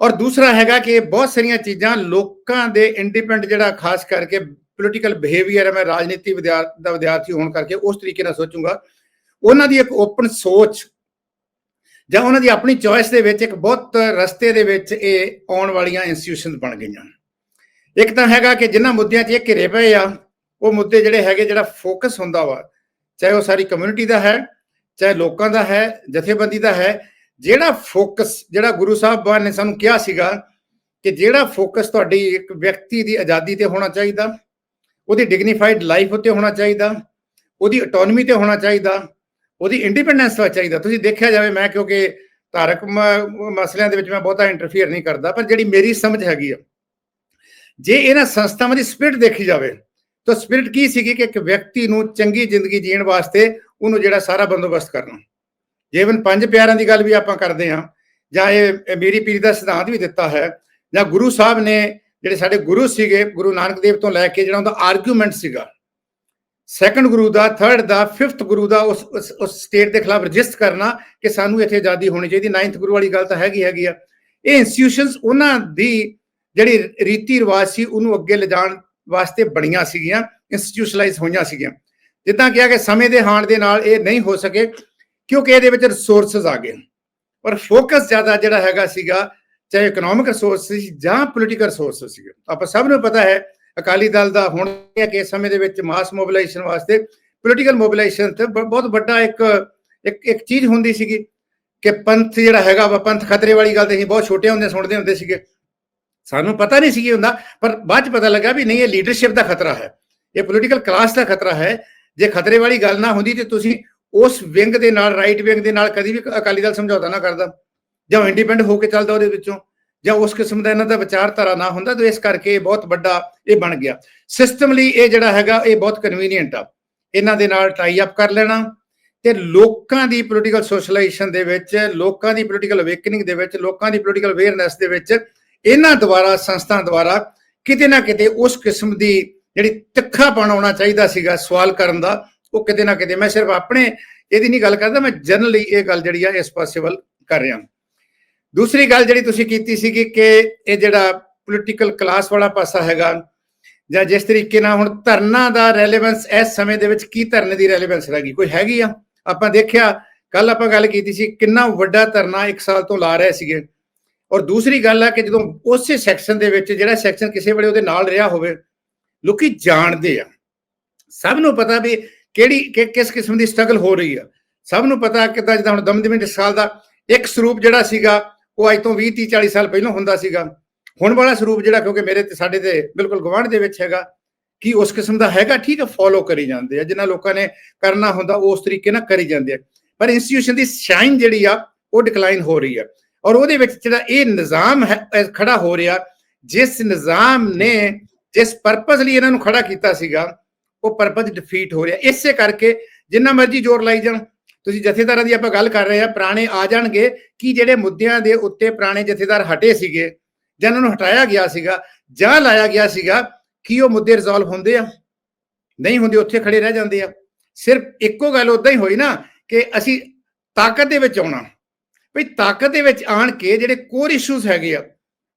ਔਰ ਦੂਸਰਾ ਹੈਗਾ ਕਿ ਬਹੁਤ ਸਾਰੀਆਂ ਚੀਜ਼ਾਂ ਲੋਕਾਂ ਦੇ ਇੰਡੀਪੈਂਡੈਂਟ ਜਿਹੜਾ ਖਾਸ ਕਰਕੇ ਪੋਲੀਟੀਕਲ ਬਿਹੇਵੀਅਰ ਹੈ, ਮੈਂ ਰਾਜਨੀਤੀ ਵਿਦਿਆਰ ਦਾ ਵਿਦਿਆਰਥੀ ਹੋਣ ਕਰਕੇ ਉਸ ਤਰੀਕੇ ਨਾਲ ਸੋਚੂੰਗਾ। ਉਹਨਾਂ ਦੀ ਇੱਕ ਓਪਨ ਸੋਚ ਜਾਂ ਉਹਨਾਂ ਦੀ ਆਪਣੀ ਚੋਇਸ ਦੇ ਵਿੱਚ ਇੱਕ ਬਹੁਤ ਰਸਤੇ ਦੇ ਵਿੱਚ ਇਹ ਆਉਣ ਵਾਲੀਆਂ ਇੰਸਟੀਟਿਊਸ਼ਨਸ ਬਣ ਗਈਆਂ। ਇੱਕ ਤਾਂ ਹੈਗਾ ਕਿ ਜਿਨ੍ਹਾਂ ਮੁੱਦਿਆਂ 'ਚ ਇਹ ਘਿਰੇ ਪਏ ਆ, ਉਹ ਮੁੱਦੇ ਜਿਹੜੇ ਹੈਗੇ ਜਿਹੜਾ ਫੋਕਸ ਹੁੰਦਾ ਵਾ, ਚਾਹੇ ਉਹ ਸਾਰੀ ਕਮਿਊਨਿਟੀ ਦਾ ਹੈ, ਚਾਹੇ ਲੋਕਾਂ ਦਾ ਹੈ, ਜਥੇਬੰਦੀ ਦਾ ਹੈ, ਜਿਹੜਾ ਫੋਕਸ ਜਿਹੜਾ ਗੁਰੂ ਸਾਹਿਬਾਨ ਨੇ ਸਾਨੂੰ ਕਿਹਾ ਸੀਗਾ ਕਿ ਜਿਹੜਾ ਫੋਕਸ ਤੁਹਾਡੀ ਇੱਕ ਵਿਅਕਤੀ ਦੀ ਆਜ਼ਾਦੀ ਤੇ ਹੋਣਾ ਚਾਹੀਦਾ, ਉਹਦੀ ਡਿਗਨੀਫਾਈਡ ਲਾਈਫ ਉੱਤੇ ਹੋਣਾ ਚਾਹੀਦਾ, ਉਹਦੀ ਆਟੋਨਮੀ ਤੇ ਹੋਣਾ ਚਾਹੀਦਾ ਉਹਦੀ ਇੰਡੀਪੈਂਡੈਂਸ ਤੇ ਚਾਹੀਦਾ। ਤੁਸੀਂ ਦੇਖਿਆ ਜਾਵੇ, ਮੈਂ ਕਿਉਂਕਿ ਧਾਰਕ ਮ- ਮਸਲਿਆਂ ਦੇ ਵਿੱਚ ਮੈਂ ਬਹੁਤਾ ਇੰਟਰਫੀਅਰ ਨਹੀਂ ਕਰਦਾ, ਪਰ ਜਿਹੜੀ ਮੇਰੀ ਸਮਝ ਹੈਗੀ ਆ, ਜੇ ਇਹਨਾਂ ਸੰਸਥਾਵਾਂ ਦੀ ਸਪਿਰਿਟ ਦੇਖੀ ਜਾਵੇ, ਤਾਂ ਸਪਿਰਿਟ ਕੀ ਸੀਗੀ ਕਿ ਇੱਕ ਵਿਅਕਤੀ ਨੂੰ ਚੰਗੀ ਜ਼ਿੰਦਗੀ ਜੀਣ ਵਾਸਤੇ ਉਹਨੂੰ ਜਿਹੜਾ ਸਾਰਾ ਬੰਦੋਬਸਤ ਕਰਨਾ। ਜੀਵਨ ਪੰਜ ਪਿਆਰਾਂ ਦੀ ਗੱਲ ਵੀ ਆਪਾਂ ਕਰਦੇ ਹਾਂ, ਜਾਂ ਇਹ ਮੇਰੀ ਪੀਰੀ ਦਾ ਸਿਧਾਂਤ ਵੀ ਦਿੱਤਾ ਹੈ, ਜਾਂ ਗੁਰੂ ਸਾਹਿਬ ਨੇ ਜਿਹੜੇ ਸਾਡੇ ਗੁਰੂ ਸੀਗੇ, ਗੁਰੂ ਨਾਨਕ ਦੇਵ ਤੋਂ ਲੈ ਕੇ ਜਿਹੜਾ ਉਹਦਾ ਆਰਗੂਮੈਂਟ ਸੀਗਾ ਸੈਕੰਡ ਗੁਰੂ ਦਾ ਥਰਡ ਦਾ ਫਿਫਥ ਗੁਰੂ ਦਾ ਉਸ, ਉਸ- ਸਟੇਟ ਦੇ ਖਿਲਾਫ ਰਜਿਸਟ ਕਰਨਾ ਕਿ ਸਾਨੂੰ ਇੱਥੇ ਆਜ਼ਾਦੀ ਹੋਣੀ ਚਾਹੀਦੀ। ਨਾਈਨਥ ਗੁਰੂ ਵਾਲੀ ਗੱਲ ਤਾਂ ਹੈਗੀ ਹੈਗੀ ਆ। ਇਹ ਇੰਸਟੀਟਿਊਸ਼ਨਸ ਉਹਨਾਂ ਦੀ ਜਿਹੜੀ ਰੀਤੀ ਰਿਵਾਜ ਸੀ, ਉਹਨੂੰ ਅੱਗੇ ਲਿਜਾਣ ਵਾਸਤੇ ਬਣੀਆਂ ਸੀਗੀਆਂ ਇੰਸਟੀਟਿਊਸ਼ਨਲਾਈਜ਼ ਹੋਈਆਂ ਸੀਗੀਆਂ। ਜਿੱਦਾਂ ਕਿਹਾ ਕਿ ਸਮੇਂ ਦੇ ਹਾਣ ਦੇ ਨਾਲ ਇਹ ਨਹੀਂ ਹੋ ਸਕੇ, ਕਿਉਂਕਿ ਇਹਦੇ ਵਿੱਚ ਰਿਸੋਰਸਸ ਆ ਗਏ। ਪਰ ਫੋਕਸ ਜ਼ਿਆਦਾ ਜਿਹੜਾ ਹੈਗਾ ਸੀਗਾ, ਚਾਹੇ ਇਕਨੋਮਿਕ ਰਿਸੋਰਸ ਸੀ ਜਾਂ ਪੋਲੀਟੀਕਲ ਰਿਸੋਰਸ ਸੀਗੇ। ਆਪਾਂ ਸਭ ਨੂੰ ਪਤਾ ਹੈ ਅਕਾਲੀ ਦਲ ਦਾ ਹੁਣ ਇਹ ਕਿ ਇਸ ਸਮੇਂ ਦੇ ਵਿੱਚ ਮਾਸ ਮੋਬਿਲਾਈਜੇਸ਼ਨ ਵਾਸਤੇ ਪੋਲੀਟੀਕਲ ਮੋਬਿਲਾਈਜੇਸ਼ਨ ਤੇ ਬਹੁਤ ਵੱਡਾ ਇੱਕ ਇੱਕ ਇੱਕ ਚੀਜ਼ ਹੁੰਦੀ ਸੀਗੀ ਕਿ ਪੰਥ ਜਿਹੜਾ ਹੈਗਾ ਵਾ, ਪੰਥ ਖਤਰੇ ਵਾਲੀ ਗੱਲ ਤੇ ਅਸੀਂ ਬਹੁਤ ਛੋਟੇ ਹੁੰਦੇ, ਸੁਣਦੇ ਹੁੰਦੇ ਸੀਗੇ। ਸਾਨੂੰ ਪਤਾ ਨਹੀਂ ਸੀ ਕੀ ਹੁੰਦਾ, ਪਰ ਬਾਅਦ ਚ ਪਤਾ ਲੱਗਾ ਵੀ ਨਹੀਂ, ਇਹ ਲੀਡਰਸ਼ਿਪ ਦਾ ਖਤਰਾ ਹੈ। ਇਹ ਪੋਲੀਟੀਕਲ ਕਲਾਸ ਦਾ ਖਤਰਾ ਹੈ। ਜੇ ਖਤਰੇ ਵਾਲੀ ਗੱਲ ਨਾ ਹੁੰਦੀ ਤੇ ਤੁਸੀਂ ਉਸ ਵਿੰਗ ਦੇ ਨਾਲ ਰਾਈਟ ਵਿੰਗ ਦੇ ਨਾਲ ਕਦੀ ਵੀ ਅਕਾਲੀ ਦਲ ਸਮਝੌਤਾ ਨਾ ਕਰਦਾ ਜਾਂ ਇੰਡੀਪੈਂਡੈਂਟ ਹੋ ਕੇ ਚੱਲਦਾ ਉਹਦੇ ਵਿੱਚੋਂ। ਜਾਂ ਉਸ ਕਿਸਮ ਦਾ ਇਹਨਾਂ ਦਾ ਵਿਚਾਰਧਾਰਾ ਨਾ ਹੁੰਦਾ, ਤਾਂ ਇਸ ਕਰਕੇ ਇਹ ਬਹੁਤ ਵੱਡਾ ਇਹ ਬਣ ਗਿਆ। ਸਿਸਟਮ ਲਈ ਇਹ ਜਿਹੜਾ ਹੈਗਾ, ਇਹ ਬਹੁਤ ਕਨਵੀਨੀਅੰਟ ਆ। ਇਹਨਾਂ ਦੇ ਨਾਲ ਟਾਈ ਅਪ ਕਰ ਲੈਣਾ ਤੇ ਲੋਕਾਂ ਦੀ ਪੋਲੀਟੀਕਲ ਸੋਸ਼ਲਾਈਜੇਸ਼ਨ ਦੇ ਵਿੱਚ, ਲੋਕਾਂ ਦੀ ਪੋਲੀਟੀਕਲ ਅਵੇਕਨਿੰਗ ਦੇ ਵਿੱਚ, ਲੋਕਾਂ ਦੀ ਪੋਲੀਟੀਕਲ ਅਵੇਅਰਨੈਸ ਦੇ ਵਿੱਚ ਇਹਨਾਂ ਦੁਆਰਾ, ਸੰਸਥਾ ਦੁਆਰਾ ਕਿਤੇ ਨਾ ਕਿਤੇ ਉਸ ਕਿਸਮ ਦੀ ਜਿਹੜੀ ਤਿੱਖਾ ਆਉਣਾ ਚਾਹੀਦਾ ਸੀਗਾ ਸਵਾਲ ਕਰਨ ਦਾ, ਉਹ ਕਿਤੇ ਨਾ ਕਿਤੇ ਮੈਂ ਸਿਰਫ ਆਪਣੇ ਇਹਦੀ ਨਹੀਂ ਗੱਲ ਕਰਦਾ, ਮੈਂ ਜਨਰਲੀ ਇਹ ਗੱਲ ਜਿਹੜੀ ਆ ਇਸ ਪਾਸੇ ਵੱਲ ਕਰ ਰਿਹਾ। ਦੂਸਰੀ ਗੱਲ ਜਿਹੜੀ ਤੁਸੀਂ ਕੀਤੀ ਸੀਗੀ ਕਿ ਇਹ ਜਿਹੜਾ ਪੋਲੀਟੀਕਲ ਕਲਾਸ ਵਾਲਾ ਪਾਸਾ ਹੈਗਾ ਜਾਂ ਜਿਸ ਤਰੀਕੇ ਨਾਲ ਹੁਣ ਧਰਨਾ ਦਾ ਰੈਲੇਵੈਂਸ ਇਸ ਸਮੇਂ ਦੇ ਵਿੱਚ ਕੀ ਧਰਨੇ ਦੀ ਰੈਲੇਵੈਂਸ ਗਈ? ਕੋਈ ਹੈਗੀ ਆ? ਆਪਾਂ ਦੇਖਿਆ ਕੱਲ ਆਪਾਂ ਗੱਲ ਕੀਤੀ ਸੀ ਕਿੰਨਾ ਵੱਡਾ ਧਰਨਾ ਇੱਕ ਸਾਲ ਤੋਂ ਲਾ ਰਹੇ ਸੀਗੇ। ਔਰ ਦੂਸਰੀ ਗੱਲ ਆ ਕਿ ਜਦੋਂ ਉਸੇ ਸੈਕਸ਼ਨ ਦੇ ਵਿੱਚ ਜਿਹੜਾ ਸੈਕਸ਼ਨ ਕਿਸੇ ਵੇਲੇ ਉਹਦੇ ਨਾਲ ਰਿਹਾ ਹੋਵੇ, ਲੋਕੀ ਜਾਣਦੇ ਆ। ਸਭ ਨੂੰ ਪਤਾ ਵੀ ਕਿਹੜੀ, ਕਿ- ਕਿਸ ਕਿਸਮ ਦੀ ਸਟਰਗਲ ਹੋ ਰਹੀ ਆ। ਸਭ ਨੂੰ ਪਤਾ ਕਿਦਾਂ ਜਿੱਦਾਂ ਹੁਣ ਦਮਦਮੀ ਸਾਲ ਦਾ ਇੱਕ ਸਰੂਪ ਜਿਹੜਾ ਸੀਗਾ ਉਹ ਅੱਜ ਤੋਂ 20 30 40 ਸਾਲ ਪਹਿਲਾਂ ਹੁੰਦਾ ਸੀਗਾ। ਹੁਣ ਵਾਲਾ ਸਰੂਪ ਜਿਹੜਾ ਕਿਉਂਕਿ ਮੇਰੇ ਤੇ ਸਾਡੇ ਤੇ ਬਿਲਕੁਲ ਗਵਾਂਢ ਦੇ ਵਿੱਚ ਹੈਗਾ, ਕਿ ਉਸ ਕਿਸਮ ਦਾ ਹੈਗਾ, ਠੀਕ ਹੈ ਫੋਲੋ ਕਰੀ ਜਾਂਦੇ ਆ। ਜਿਨ੍ਹਾਂ ਲੋਕਾਂ ਨੇ ਕਰਨਾ ਹੁੰਦਾ ਉਸ ਤਰੀਕੇ ਨਾਲ ਕਰੀ ਜਾਂਦੇ ਆ। ਪਰ ਇੰਸਟੀਟਿਊਸ਼ਨ ਦੀ ਸ਼ਾਈਨ ਜਿਹੜੀ ਆ, ਉਹ ਡਿਕਲਾਈਨ ਹੋ ਰਹੀ ਆ। ਔਰ ਉਹਦੇ ਵਿੱਚ ਜਿਹੜਾ ਇਹ ਨਿਜ਼ਾਮ ਹੈ ਅਹ ਖੜਾ ਹੋ ਰਿਹਾ, ਜਿਸ ਨਿਜ਼ਾਮ ਨੇ, ਜਿਸ ਪਰਪਸ ਲਈ ਇਹਨਾਂ ਨੂੰ ਖੜਾ ਕੀਤਾ ਸੀਗਾ, ਉਹ ਪਰਪਸ ਡਿਫੀਟ ਹੋ ਰਿਹਾ। ਇਸੇ ਕਰਕੇ ਜਿੰਨਾ ਮਰਜ਼ੀ ਜ਼ੋਰ ਲਾਈ ਜਾਣ ਤੁਸੀਂ ਜਥੇਦਾਰਾਂ ਦੀ ਆਪਾਂ ਗੱਲ ਕਰ ਰਹੇ ਆ ਪੁਰਾਣੇ ਆ ਜਾਣਗੇ ਕਿ ਜਿਹੜੇ ਮੁੱਦਿਆਂ ਦੇ ਉੱਤੇ ਪੁਰਾਣੇ ਜਥੇਦਾਰ ਹਟੇ ਸੀਗੇ ਜਾਂ ਉਹਨਾਂ ਨੂੰ ਹਟਾਇਆ ਗਿਆ ਸੀਗਾ ਜਾਂ ਲਾਇਆ ਗਿਆ ਸੀਗਾ, ਕਿ ਉਹ ਮੁੱਦੇ ਰਿਜ਼ੋਲਵ ਹੁੰਦੇ ਆ? ਨਹੀਂ ਹੁੰਦੇ, ਉੱਥੇ ਖੜੇ ਰਹਿ ਜਾਂਦੇ ਆ। ਸਿਰਫ ਇੱਕੋ ਗੱਲ ਉਦਾਂ ਹੀ ਹੋਈ ਨਾ ਕਿ ਅਸੀਂ ਤਾਕਤ ਦੇ ਵਿੱਚ ਆਉਣਾ। ਵੀ ਤਾਕਤ ਦੇ ਵਿੱਚ ਆਣ ਕੇ ਜਿਹੜੇ ਕੋਰ ਇਸ਼ੂਜ਼ ਹੈਗੇ ਆ,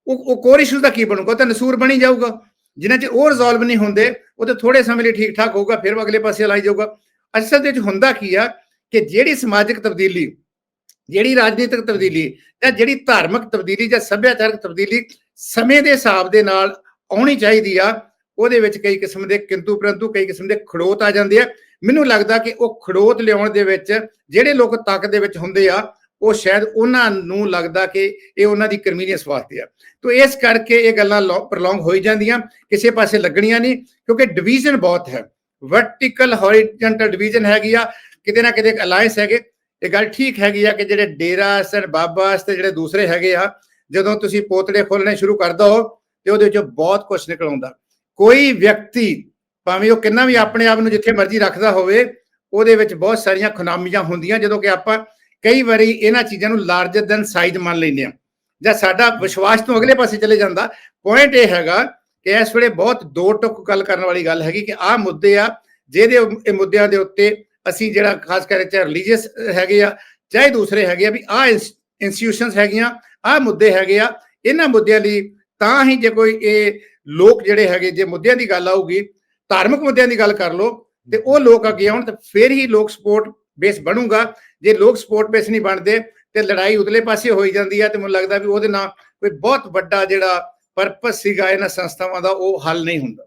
ਉਹ ਉਹ ਕੋਰ ਇਸ਼ੂਜ਼ ਦਾ ਕੀ ਬਣੂਗਾ? ਉਹ ਤਾਂ ਨਸੂਰ ਬਣੀ ਜਾਊਗਾ। ਜਿਨ੍ਹਾਂ 'ਚ ਉਹ ਰਿਜ਼ੋਲਵ ਨਹੀਂ ਹੁੰਦੇ, ਉਹ ਤੇ ਥੋੜੇ ਸਮੇਂ ਲਈ ਠੀਕ ਠਾਕ ਹੋਊਗਾ, ਫਿਰ ਅਗਲੇ ਪਾਸੇ ਲਾਈ ਜਾਊਗਾ। ਅਸਲ ਦੇ ਵਿੱਚ ਹੁੰਦਾ ਕੀ ਆ ਕਿ ਜਿਹੜੀ ਸਮਾਜਿਕ ਤਬਦੀਲੀ, ਜਿਹੜੀ ਰਾਜਨੀਤਿਕ ਤਬਦੀਲੀ ਜਾਂ ਜਿਹੜੀ ਧਾਰਮਿਕ ਤਬਦੀਲੀ ਜਾਂ ਸੱਭਿਆਚਾਰਕ ਤਬਦੀਲੀ ਸਮੇਂ ਦੇ ਹਿਸਾਬ ਦੇ ਨਾਲ ਆਉਣੀ ਚਾਹੀਦੀ ਆ, ਉਹਦੇ ਵਿੱਚ ਕਈ ਕਿਸਮ ਦੇ ਕਿੰਤੂ ਪਰੰਤੂ, ਕਈ ਕਿਸਮ ਦੇ ਖੜੋਤ ਆ ਜਾਂਦੇ ਆ। ਮੈਨੂੰ ਲੱਗਦਾ ਕਿ ਉਹ ਖੜੋਤ ਲਿਆਉਣ ਦੇ ਵਿੱਚ ਜਿਹੜੇ ਲੋਕ ਤਾਕਤ ਦੇ ਵਿੱਚ ਹੁੰਦੇ ਆ, ਉਹ ਸ਼ਾਇਦ ਉਹਨਾਂ ਨੂੰ ਲੱਗਦਾ ਕਿ ਇਹ ਉਹਨਾਂ ਦੀ ਕਨਵੀਨੀਅੰਸ ਵਾਸਤੇ ਆ। ਤੋਂ ਇਸ ਕਰਕੇ ਇਹ ਗੱਲਾਂ ਪ੍ਰੋਲੋਂਗ ਹੋਈ ਜਾਂਦੀਆਂ, ਕਿਸੇ ਪਾਸੇ ਲੱਗਣੀਆਂ ਨਹੀਂ, ਕਿਉਂਕਿ ਡਿਵੀਜ਼ਨ ਬਹੁਤ ਹੈ। ਵਰਟੀਕਲ ਹੌਰੀਜ਼ੌਂਟਲ ਡਿਵੀਜ਼ਨ ਹੈਗੀ ਆ ਕਿਤੇ ਨਾ ਕਿਤੇ ਇੱਕ ਅਲਾਈਅੰਸ ਹੈਗੇ। ਇਹ ਗੱਲ ਠੀਕ ਹੈਗੀ ਆ ਕਿ ਜਿਹੜੇ ਡੇਰਾ ਸਰ ਬਾਬਾ ਤੇ ਜਿਹੜੇ ਦੂਸਰੇ ਹੈਗੇ ਆ, ਜਦੋਂ ਤੁਸੀਂ ਪੋਤੜੇ ਖੋਲਣੇ ਸ਼ੁਰੂ ਕਰ ਦੋ ਤੇ ਉਹਦੇ ਵਿੱਚੋਂ ਬਹੁਤ ਕੁਝ ਨਿਕਲ ਆਉਂਦਾ। ਕੋਈ ਵਿਅਕਤੀ, ਭਾਵੇਂ ਉਹ ਕਿੰਨਾ ਵੀ ਆਪਣੇ ਆਪ ਨੂੰ ਜਿੱਥੇ ਮਰਜ਼ੀ ਰੱਖਦਾ ਹੋਵੇ, ਉਹਦੇ ਵਿੱਚ ਬਹੁਤ ਸਾਰੀਆਂ ਖੁਨਾਮੀਆਂ ਹੁੰਦੀਆਂ, ਜਦੋਂ ਕਿ ਆਪਾਂ ਕਈ ਵਾਰੀ ਇਹਨਾਂ ਚੀਜ਼ਾਂ ਨੂੰ ਲਾਰਜਰ ਦੈਨ ਸਾਈਜ਼ ਮੰਨ ਲੈਂਦੇ ਆ ਜਾਂ ਸਾਡਾ ਵਿਸ਼ਵਾਸ ਤੋਂ ਅਗਲੇ ਪਾਸੇ ਚਲੇ ਜਾਂਦਾ। ਪੁਆਇੰਟ ਇਹ ਹੈਗਾ ਕਿ ਇਸ ਵੇਲੇ ਬਹੁਤ ਦੋ ਟੁਕ ਗੱਲ ਕਰਨ ਵਾਲੀ ਗੱਲ ਹੈਗੀ ਕਿ ਆਹ ਮੁੱਦੇ ਆ, ਜਿਹਦੇ ਇਹ ਮੁੱਦਿਆਂ ਦੇ ਉੱਤੇ ਅਸੀਂ ਜਿਹੜਾ ਖਾਸ ਕਰਕੇ ਚਾਹੇ ਰਿਲੀਜੀਅਸ ਹੈਗੇ ਆ, ਚਾਹੇ ਦੂਸਰੇ ਹੈਗੇ ਆ, ਵੀ ਆਹ ਇੰਸਟੀਟਿਊਸ਼ਨਸ ਹੈਗੀਆਂ, ਆਹ ਮੁੱਦੇ ਹੈਗੇ ਆ, ਇਹਨਾਂ ਮੁੱਦਿਆਂ ਲਈ ਤਾਂ ਹੀ ਜੇ ਕੋਈ ਇਹ ਲੋਕ ਜਿਹੜੇ ਹੈਗੇ, ਜੇ ਮੁੱਦਿਆਂ ਦੀ ਗੱਲ ਆਊਗੀ, ਧਾਰਮਿਕ ਮੁੱਦਿਆਂ ਦੀ ਗੱਲ ਕਰ ਲੋ ਤੇ ਉਹ ਲੋਕ ਅੱਗੇ ਆਉਣ ਤੇ ਫਿਰ ਹੀ ਲੋਕ ਸਪੋਰਟ ਬੇਸ ਬਣੂਗਾ। ਜੇ ਲੋਕ ਸਪੋਰਟ ਬੇਸ ਨਹੀਂ ਬਣਦੇ, ਤੇ ਲੜਾਈ ਉਤਲੇ ਪਾਸੇ ਹੋਈ ਜਾਂਦੀ ਆ ਤੇ ਮੈਨੂੰ ਲੱਗਦਾ ਵੀ ਉਹਦੇ ਨਾਲ ਕੋਈ ਬਹੁਤ ਵੱਡਾ ਜਿਹੜਾ ਪਰਪਸ ਸੀਗਾ ਇਹਨਾਂ ਸੰਸਥਾਵਾਂ ਦਾ, ਉਹ ਹੱਲ ਨਹੀਂ ਹੁੰਦਾ।